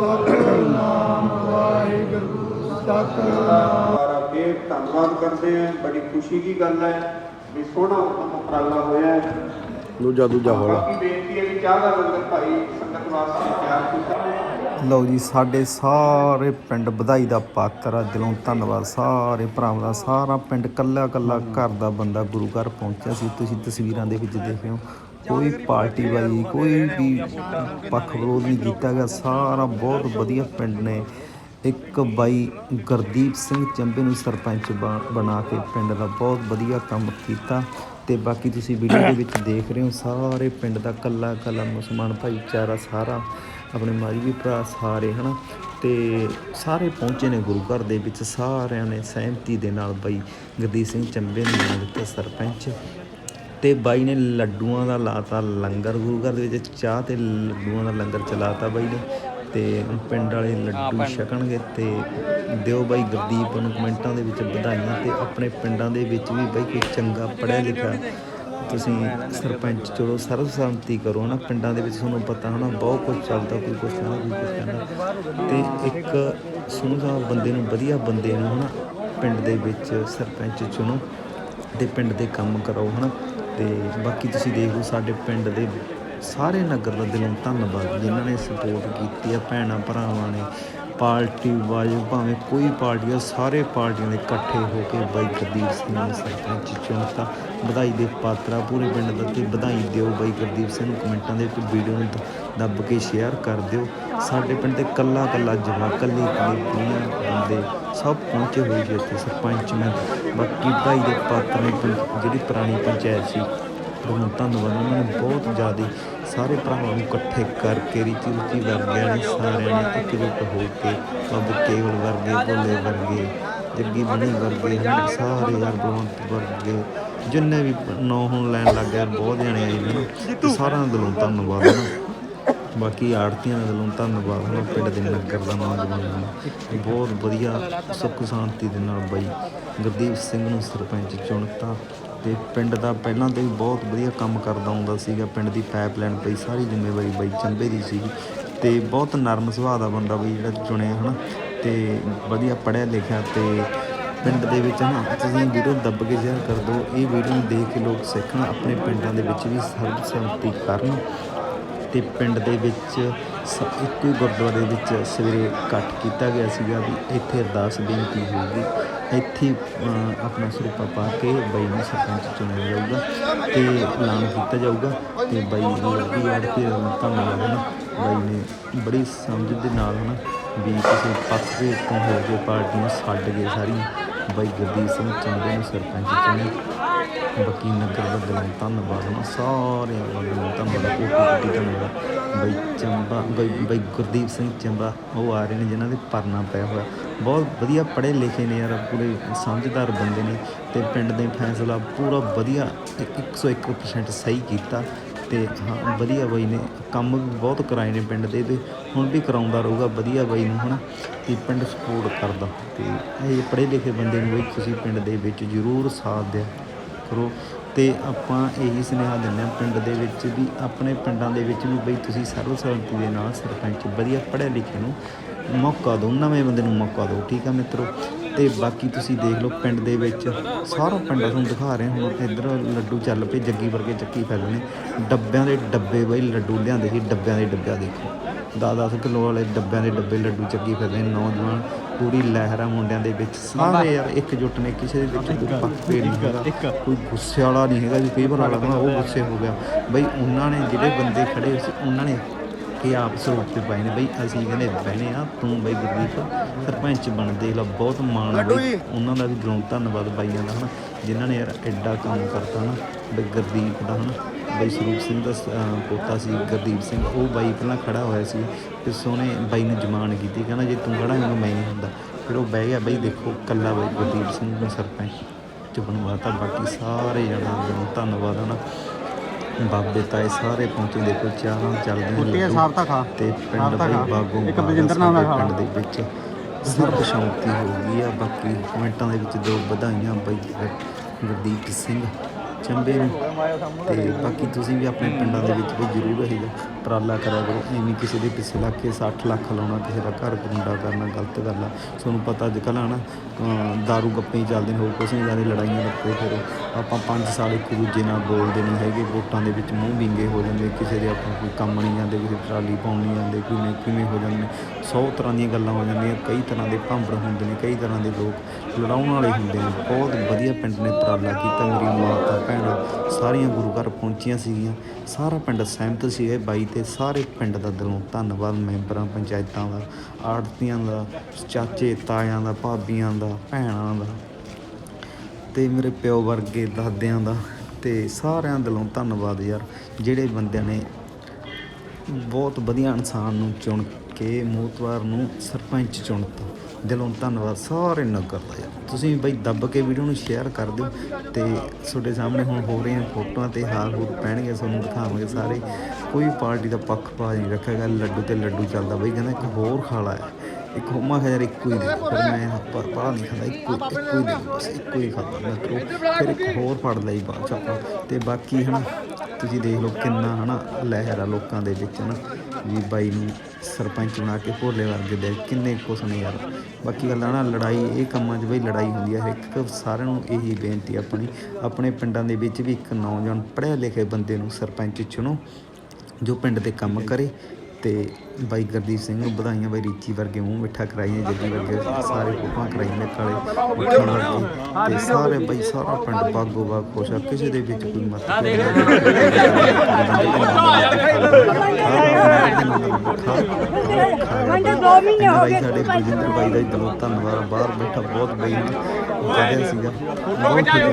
ਸਤਨਾਮ ਵਾਹਿਗੁਰੂ ਸਤਨਾਮ ਦੁਬਾਰਾ ਫੇਰ ਧੰਨਵਾਦ ਕਰਦੇ ਹਾਂ ਬੜੀ ਖੁਸ਼ੀ ਦੀ ਗੱਲ ਹੈ ਵੀ ਸੋਹਣਾ ਉਪਮ ਉਪਰਾਲਾ ਹੋਇਆ ਹੈ ਦੂਜਾ ਦੂਜਾ ਹੋਲਾ ਬਾਕੀ ਬੇਨਤੀ ਹੈ ਵੀ ਚਾਹ ਦਾ ਲੰਗਰ ਭਾਈ ਸੰਗਤ ਵਾਸਤੇ ਤਿਆਰ ਕੀਤਾ ਲਓ ਜੀ, ਸਾਡੇ ਸਾਰੇ ਪਿੰਡ ਵਧਾਈ ਦਾ ਪਾਤਰ ਆ, ਦਿਲੋਂ ਧੰਨਵਾਦ। ਸਾਰੇ ਭਰਾਵਾਂ ਦਾ, ਸਾਰਾ ਪਿੰਡ ਕੱਲਾ ਕੱਲਾ ਘਰ ਦਾ ਬੰਦਾ ਗੁਰੂ ਘਰ ਪਹੁੰਚਿਆ ਸੀ। ਤੁਸੀਂ ਤਸਵੀਰਾਂ ਦੇ ਵਿੱਚ ਦੇਖ ਰਹੇ ਹੋ। ਕੋਈ ਪਾਰਟੀ ਵਾਈ ਕੋਈ ਵੀ ਪੱਖ ਵਿਰੋਧ ਨਹੀਂ ਕੀਤਾ ਗਿਆ। ਸਾਰਾ ਬਹੁਤ ਵਧੀਆ ਪਿੰਡ ਨੇ। ਇੱਕ ਬਾਈ ਗੁਰਦੀਪ ਸਿੰਘ ਚੰਬੇ ਨੂੰ ਸਰਪੰਚ ਬ- ਬਣਾ ਕੇ ਪਿੰਡ ਦਾ ਬਹੁਤ ਵਧੀਆ ਕੰਮ ਕੀਤਾ ਤੇ ਬਾਕੀ ਤੁਸੀਂ ਵੀਡੀਓ ਦੇ ਵਿੱਚ ਦੇਖ ਰਹੇ ਹੋ, ਸਾਰੇ ਪਿੰਡ ਦਾ ਕੱਲਾ ਕੱਲਾ ਮੁਸਲਮਾਨ ਭਾਈਚਾਰਾ ਸਾਰਾ, ਆਪਣੇ ਮਾਈ ਵੀ ਭਰਾ ਸਾਰੇ, ਹਨਾ? ਤੇ ਸਾਰੇ ਪਹੁੰਚੇ ਨੇ ਗੁਰੂ ਘਰ ਦੇ ਵਿੱਚ, ਸਾਰਿਆਂ ਨੇ ਸਹਿਮਤੀ ਦੇ ਨਾਲ ਬਾਈ ਗੁਰਦੀਪ ਸਿੰਘ ਚੰਬੇ ਨੂੰ ਬਣਾ ਦਿੱਤਾ ਸਰਪੰਚ। ਤੇ ਬਾਈ ਨੇ ਲੱਡੂਆਂ ਦਾ ਲਾਤਾ ਲੰਗਰ ਗੁਰੂ ਘਰ ਦੇ ਵਿੱਚ ਚਾਹ ਤੇ ਲੱਡੂਆਂ ਦਾ ਲੰਗਰ ਚਲਾਤਾ ਬਾਈ ਨੇ ਤੇ ਪਿੰਡ ਵਾਲੇ ਲੱਡੂ ਛਕਣਗੇ ਤੇ ਦਿਓ ਬਾਈ ਗੁਰਦੀਪ ਨੂੰ ਕਮੈਂਟਾਂ ਦੇ ਵਿੱਚ ਵਧਾਈਆਂ ਤੇ ਆਪਣੇ ਪਿੰਡਾਂ ਦੇ ਵਿੱਚ ਵੀ ਬਾਈ ਕੋਈ ਚੰਗਾ ਪੜ੍ਹਿਆ ਲਿਖਿਆ ਤੁਸੀਂ ਸਰਪੰਚ ਚਲੋ ਸਰਬਸੰਮਤੀ ਕਰੋ ਹਨਾ ਪਿੰਡਾਂ ਦੇ ਵਿੱਚ ਤੁਹਾਨੂੰ ਪਤਾ ਹਨਾ ਬਹੁਤ ਕੁਝ ਚੱਲਦਾ ਕੋਈ ਕੁਝ ਕਹਿੰਦਾ ਕੋਈ ਕੁਝ ਕਹਿੰਦਾ ਤੇ ਇੱਕ ਸੁਣਦਾ ਬੰਦੇ ਨੂੰ ਵਧੀਆ ਬੰਦੇ ਨੂੰ ਹਨਾ ਪਿੰਡ ਦੇ ਵਿੱਚ ਸਰਪੰਚ ਚੁਣੋ ਤੇ ਪਿੰਡ ਦੇ ਕੰਮ ਕਰਾਓ ਹਨਾ। ਤੇ ਬਾਕੀ ਤੁਸੀਂ ਦੇਖ ਲਓ ਸਾਡੇ ਪਿੰਡ ਦੇ ਸਾਰੇ ਨਗਰ ਦਾ ਦਿਲੋਂ ਧੰਨਵਾਦ ਜਿਨ੍ਹਾਂ ਨੇ ਸਪੋਰਟ ਕੀਤੀ ਆ, ਭੈਣਾਂ ਭਰਾਵਾਂ ਨੇ, ਪਾਰਟੀ ਵਾਜੋ ਭਾਵੇਂ ਕੋਈ ਪਾਰਟੀ ਆ, ਸਾਰੇ ਪਾਰਟੀਆਂ ਦੇ ਇਕੱਠੇ ਹੋ ਕੇ ਬਾਈ ਗੁਰਦੀਪ ਸਿੰਘ ਨੂੰ ਸਰਪੰਚ ਚੁਣਤਾ ਵਧਾਈ ਦੇ ਪਾਤਰਾ ਪੂਰੇ ਪਿੰਡ ਦਾ ਤੇ ਵਧਾਈ ਦਿਓ ਬਾਈ ਗੁਰਦੀਪ ਸਿੰਘ ਨੂੰ ਕਮੈਂਟਾਂ ਦੇ ਵਿੱਚ ਵੀਡੀਓ ਨੂੰ ਦੱਬ ਕੇ ਸ਼ੇਅਰ ਕਰ ਦਿਓ। ਸਾਡੇ ਪਿੰਡ ਦੇ ਕੱਲਾ ਕੱਲਾ ਜਵਾਕ ਕੱਲੀ ਕੱਲੀ ਕੁੜੀਆਂ ਬੰਦੇ ਸਭ ਪਹੁੰਚੇ ਹੋਏ ਜੀ ਇੱਥੇ ਸਰਪੰਚ ਮੈਂ। ਬਾਕੀ ਭਾਈ ਦੇ ਪਾਤਰ ਨੇ ਪੰ- ਜਿਹੜੀ ਪੁਰਾਣੀ ਪੰਚਾਇਤ ਸੀ ਉਹਨੂੰ ਧੰਨਵਾਦ ਉਹਨਾਂ ਨੇ ਬਹੁਤ ਜ਼ਿਆਦਾ ਸਾਰੇ ਭਰਾਵਾਂ ਨੂੰ ਇਕੱਠੇ ਕਰਕੇ ਰੀਤੀ ਰੀਤੀ ਵਰਗਿਆਂ ਨੇ ਸਾਰਿਆਂ ਨੇ ਇਕਜੁੱਟ ਹੋ ਕੇ ਬਾਬੂ ਕੇਵਲ ਵਰਗੇ, ਭੋਲੇ ਵਰਗੇ, ਜੱਗੀ ਬਣੀ ਵਰਗੇ, ਹਨ, ਸਾਰੇ ਯਾਰ ਬਲਵੰਤ ਵਰਗੇ, ਜਿੰਨੇ ਵੀ ਨੌ ਹੁਣ ਲੈਣ ਲੱਗ ਗਏ, ਬਹੁਤ ਜਣੇ ਆਏ ਨੇ ਸਾਰਿਆਂ ਦਾ ਦਿਲੋਂ ਧੰਨਵਾਦ ਹੈ ਬਾਕੀ ਆੜਤੀਆਂ ਦਾ ਦਿਲੋਂ ਧੰਨਵਾਦ ਹੈ ਪਿੰਡ ਦੇ ਨਗਰ ਦਾ ਨੌਜਵਾਨਾਂ ਨੂੰ। ਬਹੁਤ ਵਧੀਆ ਸੁੱਖ ਸ਼ਾਂਤੀ ਦੇ ਨਾਲ ਬਾਈ ਗੁਰਦੀਪ ਸਿੰਘ ਨੂੰ ਸਰਪੰਚ ਚੁਣਤਾ ਤੇ ਪਿੰਡ ਦਾ ਪਹਿਲਾਂ ਤੋਂ ਹੀ ਬਹੁਤ ਵਧੀਆ ਕੰਮ ਕਰਦਾ ਹੁੰਦਾ ਸੀਗਾ। ਪਿੰਡ ਦੀ ਪਾਈਪਲਾਈਨ ਪਈ, ਸਾਰੀ ਜ਼ਿੰਮੇਵਾਰੀ ਬਾਈ ਚੰਬੇ ਦੀ ਸੀਗੀ ਤੇ ਬਹੁਤ ਨਰਮ ਸੁਭਾਅ ਦਾ ਬੰਦਾ ਬਈ ਜਿਹੜਾ ਚੁਣਿਆ, ਹਨਾ? ਤੇ ਵਧੀਆ ਪੜ੍ਹਿਆ ਲਿਖਿਆ ਤੇ ਪਿੰਡ ਦੇ ਵਿੱਚ ਨਾ ਤੁਸੀਂ ਵੀਡੀਓ ਦੱਬ ਕੇ ਸ਼ੇਅਰ ਕਰ ਦਿਓ। ਇਹ ਵੀਡੀਓ ਨੂੰ ਦੇਖ ਕੇ ਲੋਕ ਸਿੱਖਣ, ਆਪਣੇ ਪਿੰਡਾਂ ਦੇ ਵਿੱਚ ਵੀ ਸਰਬਸੰਮਤੀ ਕਰਨ। ਤੇ ਪਿੰਡ ਦੇ ਵਿੱਚ ਸ- ਇੱਕੋ ਹੀ ਗੁਰਦੁਆਰੇ ਵਿੱਚ ਸਵੇਰੇ ਇਕੱਠ ਕੀਤਾ ਗਿਆ ਸੀਗਾ ਵੀ ਇੱਥੇ ਅਰਦਾਸ ਬੇਨਤੀ ਹੋਊਗੀ। ਇੱਥੇ ਆਪਣਾ ਸਰੂਪਾ ਪਾ ਕੇ ਬਾਈ ਨੂੰ ਸਰਪੰਚ ਚੁਣਿਆ ਜਾਊਗਾ ਤੇ ਐਲਾਨ ਕੀਤਾ ਜਾਊਗਾ ਤੇ ਬਾਈ ਦੀ ਵੀ ਆੜ ਕੇ ਧੰਨਵਾਦ ਹੈ ਬਾਈ ਨੇ ਬੜੀ ਸਮਝ ਦੇ ਨਾਲ ਹਨ ਵੀ ਕਿਸੇ ਪੱਖ ਦੇ ਤੋਂ ਹੋ ਕੇ ਪਾਰਟੀ ਛੱਡ ਕੇ ਸਾਰੀਆਂ ਬਾਈ ਗੁਰਦੀਪ ਸਿੰਘ ਚੰਦੇ ਨੂੰ ਸਰਪੰਚ ਚੁਣਿਆ। ਬਾਕੀ ਨਗਰ ਦਾ ਦਿਲੋਂ ਧੰਨਵਾਦ ਨਾ, ਸਾਰਿਆਂ ਦਾ ਦਿਲੋਂ ਧੰਨਵਾਦ, ਕੋਟੀ ਕੋਟੀ ਧੰਨਵਾਦ। ਬਈ ਚੰਬਾ, ਬਈ ਬਈ ਗੁਰਦੀਪ ਸਿੰਘ ਚੰਬਾ, ਉਹ ਆ ਰਹੇ ਨੇ ਜਿਨ੍ਹਾਂ ਦੇ ਪਰਨਾ ਪਿਆ ਹੋਇਆ। ਬਹੁਤ ਵਧੀਆ ਪੜ੍ਹੇ ਲਿਖੇ ਨੇ ਯਾਰ, ਪੂਰੇ ਸਮਝਦਾਰ ਬੰਦੇ ਨੇ ਤੇ ਪਿੰਡ ਦੇ ਫੈਸਲਾ ਪੂਰਾ ਵਧੀਆ 101% ਸਹੀ ਕੀਤਾ ਤੇ ਹਾਂ, ਵਧੀਆ ਬਾਈ ਨੇ ਕੰਮ ਵੀ ਬਹੁਤ ਕਰਾਏ ਨੇ ਪਿੰਡ ਦੇ ਤੇ ਹੁਣ ਵੀ ਕਰਾਉਂਦਾ ਰਹੂਗਾ ਵਧੀਆ ਬਾਈ ਨੂੰ, ਹਨਾ। ਤੇ ਪਿੰਡ ਸਪੋਰਟ ਕਰਦਾ ਤੇ ਇਹ ਪੜ੍ਹੇ ਲਿਖੇ ਬੰਦੇ ਨੂੰ ਵੀ ਤੁਸੀਂ ਪਿੰਡ ਦੇ ਵਿੱਚ ਜ਼ਰੂਰ ਸਾਥ ਦਿਆ। ਕਰੋ ਤੇ ਆਪਾਂ ਇਹੀ ਸੁਨੇਹਾ ਦਿੰਦੇ ਹਾਂ ਪਿੰਡ ਦੇ ਵਿੱਚ ਵੀ ਆਪਣੇ ਪਿੰਡਾਂ ਦੇ ਵਿੱਚ ਵੀ ਬਈ ਤੁਸੀਂ ਸਰਵਸੰਮਤੀ ਦੇ ਨਾਲ ਸਰਪੰਚ ਵਧੀਆ ਪੜ੍ਹੇ ਲਿਖੇ ਨੂੰ ਮੌਕਾ ਦਿਓ, ਨਵੇਂ ਬੰਦੇ ਨੂੰ ਮੌਕਾ ਦਿਓ, ਠੀਕ ਆ ਮਿੱਤਰੋ? ਤੇ ਬਾਕੀ ਤੁਸੀਂ ਦੇਖ ਲਓ ਪਿੰਡ ਦੇ ਵਿੱਚ ਸਾਰਾ ਪਿੰਡ ਤੁਹਾਨੂੰ ਦਿਖਾ ਰਹੇ ਹੁਣ ਇੱਧਰ ਲੱਡੂ ਚੱਲ ਪਏ, ਜੱਗੀ ਵਰਗੇ ਚੱਕੀ ਫੈਲੇ ਨੇ ਡੱਬਿਆਂ ਦੇ ਡੱਬੇ ਬਈ ਲੱਡੂ ਲਿਆਂਦੇ ਸੀ, ਡੱਬਿਆਂ ਦੇ ਡੱਬਿਆਂ ਦੇਖੋ। 10-10 ਕਿਲੋ ਵਾਲੇ ਡੱਬਿਆਂ ਦੇ ਡੱਬੇ ਲੱਡੂ ਚੱਕੀ ਫਿਰਦੇ ਨੇ ਨੌਜਵਾਨ। ਪੂਰੀ ਲਹਿਰ ਮੁੰਡਿਆਂ ਦੇ ਵਿੱਚ। ਸਾਰੇ ਯਾਰ ਇਕਜੁੱਟ ਨੇ ਕਿਸੇ ਦੇ ਵਿੱਚ ਕੋਈ ਪੱਕੇ ਨਹੀਂ ਹੈਗਾ ਕੋਈ ਗੁੱਸੇ ਵਾਲਾ ਨਹੀਂ ਹੈਗਾ ਜੀ ਕਈ ਵਾਰ ਲੱਗਦਾ ਉਹ ਗੁੱਸੇ ਹੋ ਗਿਆ। ਬਈ ਉਹਨਾਂ ਨੇ ਜਿਹੜੇ ਬੰਦੇ ਖੜੇ ਹੋਏ ਸੀ ਉਹਨਾਂ ਨੇ ਕਿ ਆਪ ਸਰੂਪ ਤੇ ਪਾਏ ਨੇ। ਬਈ ਅਸੀਂ ਕਹਿੰਦੇ ਬਹਿਨੇ ਆ ਤੂੰ ਬਈ ਗੁਰਦੀਪ ਸਰਪੰਚ ਬਣ ਦੇਖ ਲਾ ਬਹੁਤ ਮਾਣ ਬਈ। ਉਹਨਾਂ ਦਾ ਵੀ ਦਿਲੋਂ ਧੰਨਵਾਦ ਬਾਈਆਂ ਦਾ ਹਨਾ। ਜਿਨ੍ਹਾਂ ਨੇ ਯਾਰ ਐਡਾ ਕੰਮ ਕਰਤਾ ਹਨਾ ਬਈ ਗੁਰਦੀਪ ਦਾ ਹਨਾ। ਬਈ ਸਰੂਪ ਸਿੰਘ ਦਾ ਪੋਤਾ ਸੀ ਗੁਰਦੀਪ ਸਿੰਘ ਉਹ ਬਾਈ ਪਹਿਲਾਂ ਖੜਾ ਹੋਇਆ ਸੀ ਤੇ ਸੋਹਣੇ ਬਾਈ ਨੂੰ ਜਮਾਨ ਕੀਤੀ ਕਹਿੰਦਾ ਜੇ ਤੂੰ ਖੜਾ ਹੋਵੇਂਗਾ ਮੈਂ ਨਹੀਂ ਹੁੰਦਾ। ਫਿਰ ਉਹ ਬਹਿ ਗਿਆ ਬਈ ਦੇਖੋ ਕੱਲਾ ਬਾਈ ਗੁਰਦੀਪ ਸਿੰਘ ਨੂੰ ਸਰਪੰਚ ਚ ਬਣਵਾਤਾ ਬਾਕੀ ਸਾਰੇ ਜਣਾਂ ਦਾ ਧੰਨਵਾਦ ਹਨਾ। ਬਾਬੇ ਤਾਏ ਸਾਰੇ ਪਹੁੰਚੇ ਦੇਖੋ ਚਾਹਾਂ ਚੱਲਦੀਆਂ ਕੁੱਟੀਆਂ ਲੱਡੂ ਸਾਫ਼ ਤਾਂ ਖਾ। ਤੇ ਪਿੰਡ ਬਈ। ਬਾਗੋਂ ਇੱਕ ਬਾਗ ਬਲਜਿੰਦਰ ਨਾਮ ਦਾ ਖਾ ਪਿੰਡ ਦੇ ਵਿੱਚ ਸਰਬ ਸ਼ਾਂਤੀ ਹੋ ਗਈ ਆ ਬਾਕੀ ਕਮੈਂਟਾਂ ਦੇ ਵਿੱਚ ਦੋ ਵਧਾਈਆਂ ਬਈ ਗੁਰਦੀਪ ਸਿੰਘ। ਚੰਬੇ ਨੂੰ। ਤੇ ਬਾਕੀ ਤੁਸੀਂ ਵੀ ਆਪਣੇ ਪਿੰਡਾਂ ਦੇ ਵਿੱਚ ਵੀ ਜ਼ਰੂਰ ਇਹ ਉਪਰਾਲਾ ਕਰਿਆ ਕਰੋ ਐਵੇਂ ਕਿਸੇ ਦੇ ਪਿੱਛੇ ਲੱਗ ਕੇ 60 ਲੱਖ ਲਾਉਣਾ, ਕਿਸੇ ਦਾ ਘਰ ਗੁੰਡਾ ਕਰਨਾ, ਗਲਤ ਗੱਲ ਆ। ਤੁਹਾਨੂੰ ਪਤਾ ਅੱਜ ਕੱਲ੍ਹ ਹਨਾ, ਅਹ, ਦਾਰੂ ਗੱਪੇ ਹੀ ਚੱਲਦੇ ਨੇ, ਹੋਰ ਕੁਛ ਨਹੀਂ ਜ਼ਿਆਦਾ ਲੜਾਈਆਂ ਲੱਪੇ ਫਿਰ ਆਪਾਂ 5 ਸਾਲ ਇੱਕ ਦੂਜੇ ਨਾਲ ਬੋਲਦੇ ਨਹੀਂ ਹੈਗੇ, ਵੋਟਾਂ ਦੇ ਵਿੱਚ ਮੂੰਹ ਵਿੰਗੇ ਹੋ ਜਾਂਦੇ, ਕਿਸੇ ਦੇ ਆਪਾਂ ਕੋਈ ਕੰਮ ਨਹੀਂ ਜਾਂਦੇ ਕਿਸੇ ਟਰਾਲੀ ਪਾਉਣ ਨਹੀਂ ਜਾਂਦੇ ਕਿਵੇਂ ਕਿਵੇਂ ਹੋ ਜਾਂਦੇ ਨੇ। 100 ਤਰ੍ਹਾਂ ਦੀਆਂ ਗੱਲਾਂ ਹੋ ਜਾਂਦੀਆਂ, ਕਈ ਤਰ੍ਹਾਂ ਦੇ ਭਾਂਬੜ ਹੁੰਦੇ ਨੇ, ਕਈ ਤਰ੍ਹਾਂ ਦੇ ਲੋਕ ਲੜਾਉਣ ਵਾਲੇ ਹੁੰਦੇ ਨੇ। ਬਹੁਤ ਵਧੀਆ ਪਿੰਡ ਨੇ ਉਪਰਾਲਾ ਕੀਤਾ, ਮੇਰੀ ਮਾਤਾ, ਭੈਣਾਂ, ਸਾਰੀਆਂ ਗੁਰੂ ਘਰ ਪਹੁੰਚੀਆਂ ਸੀਗੀਆਂ, ਸਾਰਾ ਪਿੰਡ ਸਹਿਮਤ ਸੀਗੇ ਬਾਈ ਤੇ ਸਾਰੇ ਪਿੰਡ ਦਾ ਦਿਲੋਂ ਧੰਨਵਾਦ, ਮੈਂਬਰਾਂ, ਪੰਚਾਇਤਾਂ ਦਾ, ਆੜਤੀਆਂ ਦਾ, ਚਾਚੇ, ਤਾਇਆਂ ਦਾ, ਭਾਬੀਆਂ ਦਾ, ਭੈਣਾਂ ਦਾ ਤੇ ਮੇਰੇ ਪਿਓ ਵਰਗੇ ਦਾਦਿਆਂ ਦਾ ਤੇ ਸਾਰਿਆਂ ਦਿਲੋਂ ਧੰਨਵਾਦ ਯਾਰ, ਜਿਹੜੇ ਬੰਦਿਆਂ ਨੇ ਬਹੁਤ ਵਧੀਆ ਇਨਸਾਨ ਨੂੰ ਚੁਣ ਕੇ, ਮੋਤਵਾਰ ਨੂੰ ਸਰਪੰਚ ਚੁਣਤਾ। ਦਿਲੋਂ ਧੰਨਵਾਦ ਸਾਰੇ ਨਗਰ ਦਾ ਯਾਰ। ਤੁਸੀਂ ਬਈ ਦੱਬ ਕੇ ਵੀਡੀਓ ਨੂੰ ਸ਼ੇਅਰ ਕਰ ਦਿਓ ਤੇ ਤੁਹਾਡੇ ਸਾਹਮਣੇ ਹੁਣ ਹੋ ਰਹੀਆਂ ਫੋਟੋਆਂ ਤੇ ਹਾਰ ਹੂਰ ਪੈਣਗੇ, ਤੁਹਾਨੂੰ ਦਿਖਾਵਾਂਗੇ ਸਾਰੇ। ਕੋਈ ਪਾਰਟੀ ਦਾ ਪੱਖਪਾਤ ਨਹੀਂ ਰੱਖਿਆ ਗਿਆ, ਲੱਡੂ ਤੇ ਲੱਡੂ ਚੱਲਦਾ ਬਈ, ਕਹਿੰਦਾ ਇੱਕ ਹੋਰ ਖਾਲਾ ਹੈ। ਇੱਕ ਹੋਮਾ ਖਿਆ ਯਾਰ ਇੱਕੋ ਹੀ ਦੇ ਫਿਰ ਮੈਂ ਪੜਾ ਨਹੀਂ ਖਾਂਦਾ, ਇੱਕੋ ਇੱਕੋ ਹੀ ਦੇ, ਬਸ ਇੱਕੋ ਹੀ ਖਾਂਦਾ ਮੈਂ ਤੋਂ। ਫਿਰ ਇੱਕ ਹੋਰ ਫੜ ਲਈ ਬਾਅਦ ਚ ਆਪਾਂ। ਤੇ ਬਾਕੀ ਹਨਾ ਤੁਸੀਂ ਦੇਖ ਲਓ ਕਿੰਨਾ ਹਨਾ ਲਹਿਰ ਆ ਲੋਕਾਂ ਦੇ ਵਿੱਚ ਹਨਾ। ਵੀ ਬਾਈ ਨੂੰ ਸਰਪੰਚ ਬਣਾ ਕੇ ਭੋਲੇ ਵਰਗੇ ਦੇ ਕਿੰਨੇ ਕੁਛ ਨੇ ਯਾਰ। ਬਾਕੀ ਗੱਲ ਆ ਨਾ, ਲੜਾਈ, ਇਹ ਕੰਮਾਂ 'ਚ ਬਈ ਲੜਾਈ ਹੁੰਦੀ ਹੈ ਇੱਕ ਸਾਰਿਆਂ ਨੂੰ ਇਹੀ ਬੇਨਤੀ ਆਪਣੀ, ਆਪਣੇ ਪਿੰਡਾਂ ਦੇ ਵਿੱਚ ਵੀ ਇੱਕ ਨੌਜਵਾਨ ਪੜ੍ਹੇ ਲਿਖੇ ਬੰਦੇ ਨੂੰ ਸਰਪੰਚ ਚੁਣੋ, ਜੋ ਪਿੰਡ ਦੇ ਕੰਮ ਕਰੇ ਤੇ ਬਾਈ ਗੁਰਦੀਪ ਸਿੰਘ ਨੂੰ ਵਧਾਈਆਂ ਬਾਈ ਰੀਚੀ ਵਰਗੇ ਮੂੰਹ ਮਿੱਠਾ ਕਰਾਈਆਂ ਜੱਜੀ ਵਰਗੇ ਸਾਰੇ ਫੋਟੋਆਂ ਕਰਾਈਆਂ ਕਾਲੇ ਉੱਠਣ ਵਰਗੇ ਤੇ ਸਾਰੇ ਬਾਈ ਸਾਰਾ ਪਿੰਡ ਬਾਗੋ ਬਾਗ ਖੁਸ਼ ਆ ਕਿਸੇ ਦੇ ਵਿੱਚ ਕੋਈ ਮਤ ਮੈਨੂੰ ਦੋ ਮਹੀਨੇ ਹੋ ਗਏ ਸਾਡੇ ਬਲਜਿੰਦਰ ਬਾਈ ਦਾ ਦਿਲੋਂ ਧੰਨਵਾਦ ਬਾਹਰ ਬੈਠਾ ਬਹੁਤ ਬਈ ਕਹਿੰਦਾ ਸੀਗਾ। ਬਹੁਤ ਖੁਸ਼ੀ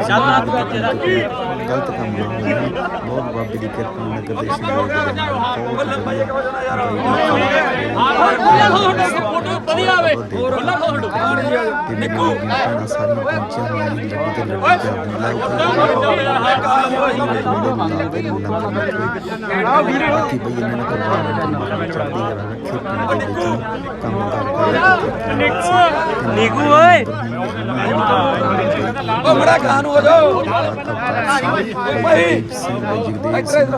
ਸੀ ਗਲਤ ਕੰਮ ਨਾ ਹੋਇਆ ਬਹੁਤ ਬਾਬੇ ਦੀ ਕਿਰਪਾ ਨਾਲ ਕਦੇ ਸੀ ਬਹੁਤ ਵਧੀਆ ਫੋਟੋ ਖੁੱਲਾ ਖੋਲ ਤੇ ਨਿੱਕੂ ਭੈਣਾਂ ਸਾਰੀਆਂ ਪਹੁੰਚੀਆਂ ਹੋਈਆਂ ਨੇ ਲੱਡੂ ਤੇ ਲੱਡੂ ਤੇ ਬਾਕੀ ਬਈ ਇਹਨਾਂ ਨੇ ਪਰਿਵਾਰ ਨੂੰ ਚੜ੍ਹਦੀ ਕਲਾ ਰੱਖੇ ਪਿੰਡ ਦੇ ਵਿੱਚ ਕੰਮ ਕਰ ਨਿੱਕੂ ਓਏ। ਉਹ ਬੜਾ ਖਾਨ ਹੋ ਜਾਓ। ਭਾਈ। ਜਗਦੇਵ ਸਿੰਘ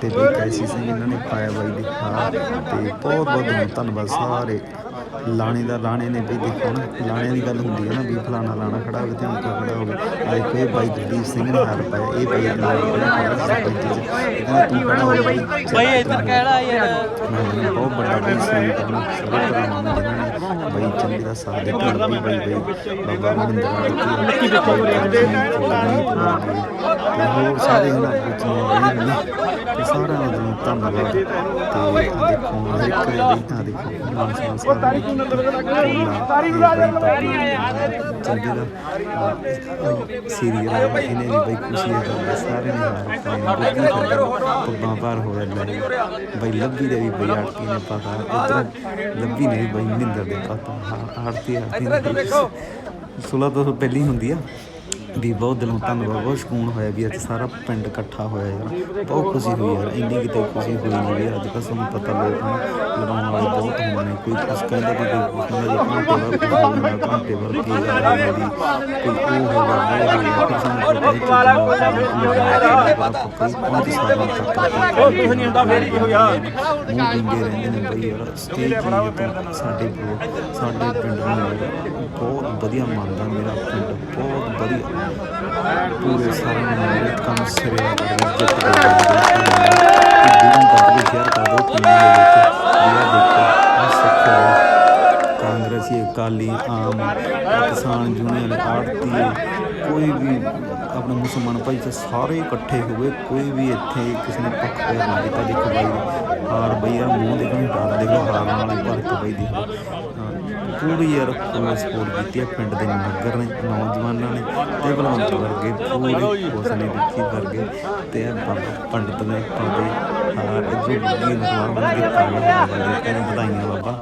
ਤੇ ਬਈ ਕੈਸੀ ਸਿੰਘ ਇਹਨਾਂ ਨੇ ਪਾਇਆ ਬਾਈ ਦੇ ਤੇ ਬਹੁਤ ਬਹੁਤ ਧੰਨਵਾਦ ਸਾਰੇ। ਲਾਣੇ ਦਾ ਲਾਣੇ ਨੇ ਬਈ ਦੇਖੋ ਨਾ ਲਾਣੇ ਦੀ ਗੱਲ ਹੁੰਦੀ ਹੈ ਨਾ ਵੀ ਫਲਾਣਾ ਲਾਣਾ ਖੜਾ ਹੋਵੇ ਤੇ ਅੰਕਾ ਖੜਾ ਹੋਵੇ। ਆ ਦੇਖੋ ਇਹ ਬਾਈ ਜਗਦੀਪ ਸਿੰਘ ਨੇ ਹਾਰ ਪਾਇਆ ਇਹ ਬਾਈ ਨਾਲ ਕਹਿੰਦਾ ਤੂੰ ਖੜਾ ਹੋ ਬਾਈ ਬਈ ਇੱਧਰ ਕਿਹੜਾ ਯਾਰ। ਬਹੁਤ ਵੱਡਾ ਬਈ ਸੀ ਆਪਣਾ ਸਾਰੇ ਭਰਾਵਾਂ ਨੂੰ ਬਾਈ ਚੰਗੀ ਦਾ ਸਾਥ ਦਿੱਤਾ ਬਾਈ ਬਾਈ ਬਾਈ ਬਾਬਾ ਕੀ ਤੇ ਹੋਰ ਸਾਰੇ ਇਹਨਾਂ ਵਿੱਚ ਨੇ ਤੇ ਸਾਰਿਆਂ ਨੂੰ ਧੰਨਵਾਦ। ਤੇ ਦੇਖੋ ਹਰ ਇੱਕ ਦੇ ਬਈ ਆ ਦੇਖੋ। ਮਾਨ ਸਨਮਾਨ ਸਾਰੇ ਸਾਰੀ ਚੰਗੀ ਦਾ ਸੀਰੀਅਲ ਇਹਨੇ ਬਈ ਖੁਸ਼ੀ ਦਾ ਸਾਰੇ ਨੇ ਪੱਬਾਂ ਪਾਰ ਹੋ ਰਿਹਾ ਬਈ ਲੱਭੀ ਦੇ ਵੀ ਬਈ ਆੜਤੀ ਨੇ ਪਤਾ ਇਧਰ ਲੱਭੀ ਨੇ ਬਈ ਮਹਿੰਦਰ ਦੇ ਪਤਾ। ਆੜਤੀ ਆੜਤੀ ਸੁਲਾ ਤੋਂ ਪਹਿਲੀ ਹੁੰਦੀ ਆ। ਵੀ ਬਹੁਤ ਦਿਲੋਂ ਧੰਨਵਾਦ ਬਹੁਤ ਸਕੂਨ ਹੋਇਆ ਵੀ ਅੱਜ ਸਾਰਾ ਪਿੰਡ ਇਕੱਠਾ ਹੋਇਆ ਯਾਰ। ਬਹੁਤ ਖੁਸ਼ੀ ਹੋਈ ਯਾਰ ਇੰਨੀ ਕਿਤੇ ਖੁਸ਼ੀ ਹੋਈ ਨਹੀਂ ਵੀ ਅੱਜ ਕੱਲ੍ਹ ਤੁਹਾਨੂੰ ਪਤਾ ਲੋਕ ਲੜਾਉਣ ਵਾਲੇ ਬਹੁਤ ਹੁੰਦੇ ਨੇ। ਕੋਈ ਕੁਛ ਕਹਿੰਦਾ ਵੀ ਕੋਈ ਕਹਿੰਦਾ ਜੀ ਘੰਟੇ ਹੋ ਜਾਂਦਾ ਘੰਟੇ ਬਾਅਦ ਕੀ ਹੈ ਕੋਈ ਉਹ ਹੋ ਗਿਆ ਉਹ ਹੋ ਫਿਰ ਸਾਨੂੰ ਹੀ ਕੋਈ ਤੱਕ ਉਹ ਕੁਝ ਨਹੀਂ ਹੁੰਦਾ ਫੇਰ ਕੀ ਹੋ ਗਿਆ ਮੂੰਹ ਬਿੰਗੇ ਰਹਿੰਦੇ ਨੇ ਬਈ ਯਾਰ ਸਟੇਜ ਸਾਡੇ ਸਾਡੇ ਪਿੰਡ ਨੂੰ। ਬਹੁਤ ਵਧੀਆ ਮੰਨਦਾ ਮੇਰਾ ਪਿੰਡ, ਬਹੁਤ ਵਧੀਆ। ਪੂਰੇ ਸਾਰਿਆਂ ਮੇਰੇ ਕੰਮ ਸਿਰੇ ਦਾ ਜਿੱਤ ਕੇ ਤੱਕ ਵੀ ਸ਼ੇਅਰ ਕਰ ਦਿਓ, ਪਿੰਡ ਦੇ ਵਿੱਚ ਇਹ ਦੇਖੋ, ਆਹ ਸਿੱਖ ਕਾਂਗਰਸੀ, ਅਕਾਲੀ, ਆਮ, ਕਿਸਾਨ ਯੂਨੀਅਨ ਆੜਤੀ ਕੋਈ ਵੀ ਆਪਣਾ ਮੁਸਲਮਾਨ ਭਾਈ ਤੇ ਸਾਰੇ ਇਕੱਠੇ ਹੋਏ, ਕੋਈ ਵੀ ਇੱਥੇ ਕਿਸੇ ਨੇ ਪੱਖ ਪੈਰ ਨਹੀਂ ਦਿੱਤਾ ਦੇਖੋ ਬਾਈ ਹਾਰ ਬਈ ਯਾਰ ਮੂੰਹ ਦੇਖੋ ਡਰ ਦੇਖੋ, ਹਾਰ ਨਾਲ ਭਗਤ ਬਾਈ ਦੇਖੋ। ਪੂਰੀ ਯਾਰ ਫੁੱਲ ਸਪੋਰਟ ਕੀਤੀ ਹੈ ਪਿੰਡ ਦੇ ਨਗਰ ਨੇ ਨੌਜਵਾਨਾਂ ਨੇ ਤੇ ਬਲਵੰਤ ਵਰਗੇ ਪੂਰੀ ਉਸ ਨੇ ਦੇਖੀ ਵਰਗੇ ਤੇ ਬਾਬਾ ਪੰਡਤ ਨੇ ਪਾਦੇ ਹਾਰ ਜੋ ਬੁੱਢੀ ਨਰਵਾਰ ਬਣ ਕੇ ਕਹਿੰਦੇ ਵਧਾਈਆਂ ਬਾਬਾ।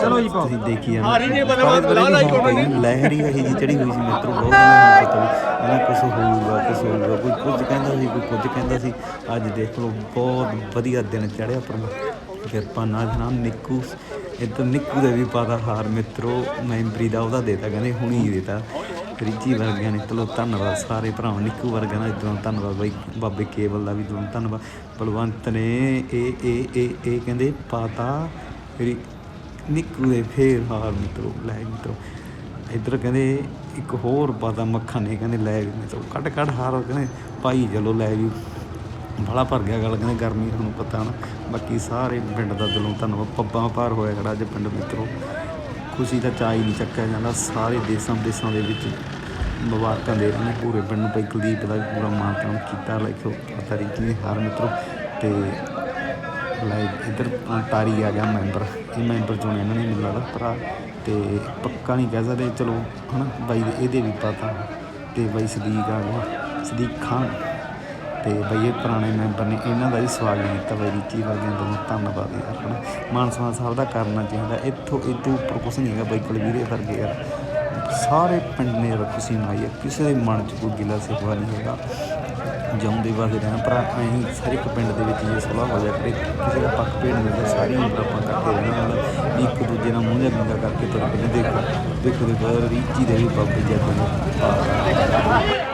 ਚਲੋ ਜੀ ਤੁਸੀਂ ਦੇਖੀ ਜਾਣਾ। ਲਹਿਰੀ ਇਹ ਜੀ ਚੜੀ ਹੋਈ ਸੀ ਮਿੱਤਰੋ ਬਹੁਤ ਮੈਨੂੰ ਪਤਾ ਇਹਨਾਂ ਕੁਝ ਹੋਊਗਾ ਕੁਝ ਹੋਊਗਾ ਕੋਈ ਕੁਝ ਕਹਿੰਦਾ ਸੀ ਕੋਈ ਕੁਝ ਕਹਿੰਦਾ ਸੀ। ਅੱਜ ਦੇਖ ਲਓ ਬਹੁਤ ਵਧੀਆ ਦਿਨ ਚੜਿਆ ਪਰ ਕਿਰਪਾ ਨਾਲ ਜਨਾਬ ਨਿੱਕੂ ਇੱਧਰ ਨਿੱਕੂ ਦੇ ਵੀ ਪਾਦਾ ਹਾਰ ਮਿੱਤਰੋ, ਮੈਂਬਰੀ ਦਾ ਉਹਦਾ ਦੇਤਾ, ਕਹਿੰਦੇ ਹੁਣੀ ਦੇਤਾ। ਰਿੱਜੀ ਵਰਗਿਆਂ ਨੇ, ਚਲੋ ਧੰਨਵਾਦ ਸਾਰੇ ਭਰਾਵਾਂ, ਨਿੱਕੂ ਵਰਗਿਆਂ ਦਾ ਇਦੋਂ ਧੰਨਵਾਦ, ਬਾਈ ਬਾਬੇ ਕੇਵਲ ਦਾ ਵੀ ਦਿਲੋਂ ਧੰਨਵਾਦ। ਬਲਵੰਤ ਨੇ ਇਹ ਇਹ ਇਹ ਇਹ ਕਹਿੰਦੇ ਪਾਤਾ ਨਿੱਕੂ ਦੇ ਫੇਰ ਹਾਰ ਮਿੱਤਰੋ, ਲੈ ਮਿੱਤਰੋ। ਇੱਧਰ ਕਹਿੰਦੇ ਇੱਕ ਹੋਰ ਪਾਤਾ ਮੱਖਣ ਨੇ ਕਹਿੰਦੇ ਲੈ ਵੀ ਮਿੱਤਰੋ ਕੱਢ ਕੱਢ ਹਾਰ, ਕਹਿੰਦੇ ਭਾਈ ਚਲੋ ਲੈ ਵੀ। ਬੜਾ ਭਰ ਗਿਆ ਗੱਲ, ਕਹਿੰਦੇ ਗਰਮੀ ਤੁਹਾਨੂੰ ਪਤਾ ਨਾ। ਬਾਕੀ ਸਾਰੇ ਪਿੰਡ ਦਾ ਦਿਲੋਂ ਧੰਨਵਾਦ। ਪੱਬਾਂ ਭਾਰ ਹੋਇਆ ਖੜਾ ਅੱਜ ਪਿੰਡ ਮਿੱਤਰੋ। ਖੁਸ਼ੀ ਦਾ ਚਾਅ ਹੀ ਨਹੀਂ ਚੱਕਿਆ ਜਾਂਦਾ। ਸਾਰੇ ਦੇਸਾਂ ਵਿਦੇਸਾਂ ਦੇ ਵਿੱਚ ਮੁਬਾਰਕਾਂ ਦੇ ਰਹੇ ਨੇ। ਪੂਰੇ ਪਿੰਡ ਨੂੰ ਭਾਈ ਕੁਲਦੀਪ ਦਾ ਪੂਰਾ ਮਾਣ ਤਾਣ ਕੀਤਾ। ਲਿਖੋ ਪਤਾ ਨਹੀਂ ਕਿਵੇਂ ਹਾਰ ਮਿੱਤਰੋ। ਤੇ ਲਾਈਕ ਇੱਧਰ ਤਾਰੀ ਆ ਗਿਆ ਮੈਂਬਰ। ਇਹ ਮੈਂਬਰ ਚੁਣੇ ਇਹਨਾਂ ਨੇ ਮੈਨੂੰ ਲੱਗਦਾ, ਭਰਾ। ਤੇ ਪੱਕਾ ਨਹੀਂ ਕਹਿ ਸਕਦੇ। ਚਲੋ, ਹਨਾ, ਬਾਈ ਇਹਦੇ ਵੀ ਪਤਾ। ਤੇ ਬਾਈ ਸਦੀਕ ਆ ਗਿਆ। ਸਦੀਕ ਖਾਨ। ਤੇ ਬਈ ਇਹ ਪੁਰਾਣੇ ਮੈਂਬਰ ਨੇ ਇਹਨਾਂ ਦਾ ਵੀ ਸਵਾਗਤ ਕੀਤਾ ਬਈ ਰੀਚੀ ਵਰਗਿਆਂ ਦਾ ਧੰਨਵਾਦ ਯਾਰ, ਹਨਾ? ਮਾਨਸਾ ਸਾਹਿਬ ਦਾ ਕਰਨਾ ਚਾਹੀਦਾ ਇੱਥੋਂ ਇਦੋਂ ਉੱਪਰ ਕੁਛ ਨਹੀਂ ਹੈਗਾ ਬਈ ਕੁਲਵੀਰੇ ਵਰਗੇ ਯਾਰ। ਸਾਰੇ ਪਿੰਡ ਨੇ ਯਾਰ ਖੁਸ਼ੀ ਮਨਾਈ ਹੈ ਕਿਸੇ ਦੇ ਮਨ 'ਚ ਕੋਈ ਗਿਲਾ ਸਿਖਵਾ ਨਹੀਂ ਹੈਗਾ। ਜੰਮਦੇ ਵਾਦੇ ਰਹਿਣ ਪਰ ਅਸੀਂ ਸਾਰੇ ਇੱਕ ਪਿੰਡ ਦੇ ਵਿੱਚ ਜੇ ਸਲਾਹ ਹੋ ਜਾ ਕਰੇ ਕਿਸੇ ਦਾ ਪੱਕ ਭੇਡ ਨਹੀਂ ਹੁੰਦਾ, ਸਾਰੀ ਉਮਰ ਆਪਾਂ ਇਕੱਠੇ ਰਹਿਣਾ ਨਾਲ ਇੱਕ ਦੂਜੇ ਨਾਲ ਮੂੰਹ ਜਿਹਾ ਗੰਗਾ ਕਰਕੇ ਤੁਰ ਪੈਂਦੇ ਦੇਖੋ ਦੇਖੋ ਦੇਖੋ ਰੀਚੀ ਦੇ ਵੀ ਬਾਬੇ ਜੱਟ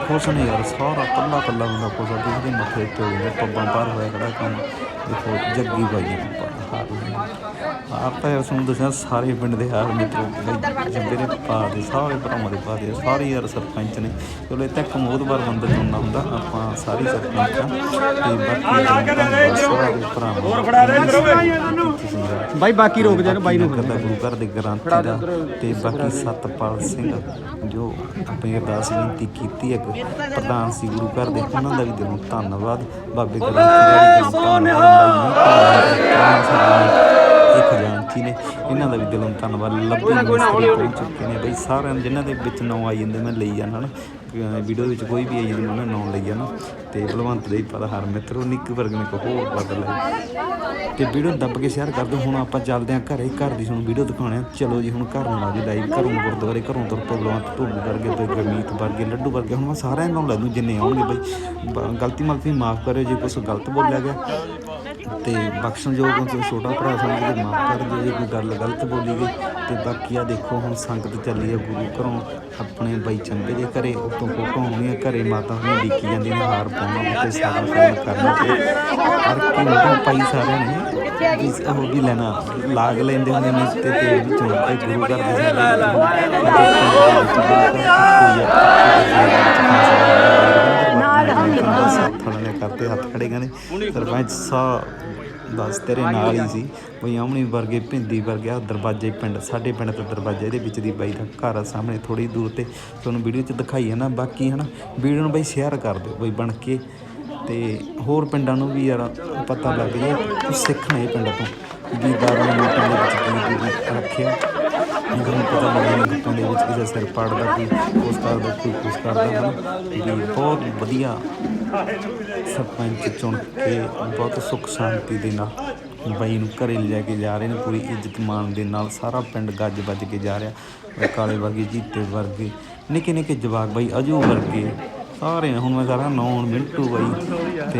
ਕੁਛ ਨੇ ਯਾਰ ਸਾਰਾ ਕੱਲਾ ਕੱਲਾ ਬੰਦਾ ਖੁਸ਼ ਆ ਕਿਸੇ ਮੱਥੇ ਤੇ ਹੋ ਜਾਂਦਾ ਪੱਬਾਂ ਪਾਰ ਹੋਇਆ ਖੜਾ ਕੰਮ ਦੇਖੋ ਜੱਗੀ ਬਾਈ ਨੇ ਹਾਰ ਆਪ ਯਾਰ ਤੁਹਾਨੂੰ ਦੱਸਿਆ ਸਾਰੇ ਪਿੰਡ ਦੇ ਹਾਰ ਮਿੱਤਰ ਦੇ ਪਾ ਦੇ ਸਾਰੇ ਭਰਾਵਾਂ ਦੇ ਪਾ ਦੇ ਸਾਰੇ ਯਾਰ ਸਰਪੰਚ ਨੇ। ਚਲੋ ਇੱਥੇ ਇੱਕ ਮੋਦਵਾਰ ਬੰਦਾ ਚੁਣਨਾ ਹੁੰਦਾ ਆਪਾਂ ਸਾਰੇ ਸਰਪੰਚ ਤੇ ਬਾਕੀ ਸਾਰੇ ਭਰਾਵਾਂ ਹੋਰ ਫੜਾ ਦੇ ਬਾਈ ਬਾਕੀ ਰੋਕ ਜਾ ਬਾਈ ਨੂੰ ਕਰਦਾ ਗੁਰੂ ਘਰ ਦੇ ਗ੍ਰੰਥੀ ਦਾ ਤੇ ਬਾਕੀ ਸਤਪਾਲ ਸਿੰਘ ਜੋ ਆਪਣੀ ਅਰਦਾਸ ਬੇਨਤੀ ਕੀਤੀ ਇੱਕ ਪ੍ਰਧਾਨ ਸੀ ਗੁਰੂ ਘਰ ਦੇ ਉਹਨਾਂ ਦਾ ਵੀ ਦਿਲੋਂ ਧੰਨਵਾਦ। ਬਾਬੇ ਗ੍ਰੰਥੀ ਦਾ ਵੀ ਦਿਲੋਂ ਧੰਨਵਾਦ ਨੇ। ਇਹਨਾਂ ਦਾ ਵੀ ਦਿਲੋਂ ਧੰਨਵਾਦ। ਲੱਭੀ ਮਿਸਤਰੀ ਪਹੁੰਚ ਚੁੱਕੇ ਨੇ ਬਈ ਸਾਰਿਆਂ ਨੂੰ ਜਿਨ੍ਹਾਂ ਦੇ ਵਿੱਚ ਨਾਂ ਆਈ ਜਾਂਦੇ, ਮੈਂ ਲਈ ਜਾਣਾ ਨਾ। ਵੀਡੀਓ ਵਿੱਚ ਕੋਈ ਵੀ ਆਈ ਜਾਂਦਾ ਮੈਂ ਨਾਂ ਲਈ ਨਾ, ਤੇ ਬਲਵੰਤ ਦੇ ਪਤਾ ਹਰ ਮਿੱਤਰੋ ਨਿੱਕ ਵਰਗ ਨੇ ਕੋ ਹੋਰ ਬਦਲ ਲੈ ਤੇ ਵੀਡੀਓ ਦੱਬ ਕੇ ਸ਼ੇਅਰ ਕਰ ਦਿਓ, ਹੁਣ ਆਪਾਂ ਚੱਲਦੇ ਆਂ ਘਰੇ, ਘਰ ਦੀ ਤੁਹਾਨੂੰ ਵੀਡੀਓ ਦਿਖਾਉਣੇ ਆ। ਚਲੋ ਜੀ, ਹੁਣ ਘਰ ਨੂੰ ਲਾ ਲਾਈਵ ਘਰੋਂ ਗੁਰਦੁਆਰੇ ਘਰੋਂ ਤੁਰ ਪਏ ਬਲਵੰਤ ਢੋਲੂ ਵਰਗੇ ਤੇ ਗਰਮੀਤ ਵਰਗੇ ਲੱਡੂ ਵਰਗੇ ਹੁਣ ਮੈਂ ਸਾਰਿਆਂ ਨੂੰ ਲੈ ਦੂੰ ਜਿੰਨੇ ਆਉਣਗੇ ਬਈ। ਬ- ਗਲਤੀ ਮਲਤੀ ਮਾਫ ਕਰਿਓ ਜੇ ਕੁਝ ਗਲਤ ਬੋਲਿਆ ਗਿਆ। ਤੇ ਬਖਸ਼ਣਯੋਗ ਤੋਂ ਛੋਟਾ ਭਰਾ ਸਮਝ ਕੇ ਮਾਫ ਕਰ ਦਿਓ ਜੇ ਕੋਈ ਗੱਲ ਗਲਤ ਬੋਲੀ ਗਈ। ਤੇ ਬਾਕੀ ਆ ਦੇਖੋ, ਹੁਣ ਸੰਗਤ ਚੱਲੀ ਆ ਗੁਰੂ ਘਰੋਂ, ਆਪਣੇ ਬਾਈ ਚੰਬੇ ਦੇ ਘਰੇ ਉਤੋਂ ਫੋਟੋ ਆਉਣੀਆਂ ਘਰੇ ਮਾਤਾ ਹੁਣੀ ਡਿੱਕੀ ਜਾਂਦੀ ਨੇ ਹਾਰ ਪਾਉਣਾ ਉੱਤੇ ਸਾਰਾ ਕੰਮ ਕਰਨਾ ਤੇ ਹਰ ਕੀ ਮੋਟਾ ਪਾਈ ਸਾਰਿਆਂ ਨੇ ਵੀ ਉਹ ਵੀ ਲੈਣਾ ਲਾਗ ਲੈਂਦੇ ਹੁੰਦੇ ਨੇ ਤੇ ਤੇ ਵਿੱਚੋਂ ਤੇ ਗੁਰੂ ਘਰ ਦੇ ਨਾਲ ਹਮ ਕਰਦੇ ਹੱਥ ਖੜੇ ਕਹਿੰਦੇ ਸਰਪੰਚ ਸਾਹਿਬ ਬਸ ਤੇਰੇ ਨਾਲ ਹੀ ਸੀ। ਬਈ ਆਮਣੀ ਵਰਗੇ ਭਿੰਦੀ ਵਰਗੇ ਆਹ ਦਰਵਾਜ਼ੇ ਪਿੰਡ ਸਾਡੇ ਪਿੰਡ ਦਾ ਦਰਵਾਜ਼ਾ ਇਹਦੇ ਵਿੱਚ ਦੀ ਬਾਈ ਦਾ ਘਰ ਆ ਸਾਹਮਣੇ ਥੋੜੀ ਦੂਰ ਤੇ। ਤੁਹਾਨੂੰ ਵੀਡੀਓ 'ਚ ਦਿਖਾਈ ਹੈ ਨਾ ਬਾਕੀ ਹਨਾ ਵੀਡੀਓ ਨੂੰ ਬਈ ਸ਼ੇਅਰ ਕਰ ਦਿਓ ਬਈ ਬਣ ਕੇ। ਤੇ ਹੋਰ ਪਿੰਡਾਂ ਨੂੰ ਵੀ ਯਾਰ ਪਤਾ ਲੱਗ ਜੇ ਸਿੱਖਣਾ ਇਹ ਪਿੰਡ ਤੋਂ। ਵੀ ਦਾਰੂ ਮੀਟਾਂ ਦੇ ਵਿੱਚ ਕੀ ਕੀ ਰੱਖਿਆ। ਇਹਨਾਂ ਨੂੰ ਪਤਾ ਲੱਗਿਆ ਕਿ ਪਿੰਡ ਵਿੱਚ ਕਿਸੇ ਸਿਰ ਪਾੜਦਾ ਕੋਈ ਉਸ ਕਰਦਾ ਕੋਈ ਕਰਦਾ ਵੀ ਬਹੁਤ ਵਧੀਆ ਸਰਪੰਚ ਚੁਣ ਕੇ ਬਹੁਤ ਸੁੱਖ ਸ਼ਾਂਤੀ ਦੇ ਨਾਲ ਬਾਈ ਨੂੰ ਘਰੇ ਲੈ ਕੇ ਜਾ ਰਹੇ ਨੇ, ਪੂਰੀ ਇੱਜ਼ਤ ਮਾਣ ਦੇ ਨਾਲ ਸਾਰਾ ਪਿੰਡ ਗੱਜ ਵੱਜ ਕੇ ਜਾ ਰਿਹਾ। ਕਾਲੇ ਵਰਗੇ ਜੀਤੇ ਵਰਗੇ ਨਿੱਕੇ ਨਿੱਕੇ ਜਵਾਕ ਬਾਈ ਅਜੂ ਵਰਗੇ ਸਾਰੇ ਹੁਣ ਮੈਂ ਸਾਰਾ ਨੌਨ ਮਿੰਟੂ ਬਾਈ ਤੇ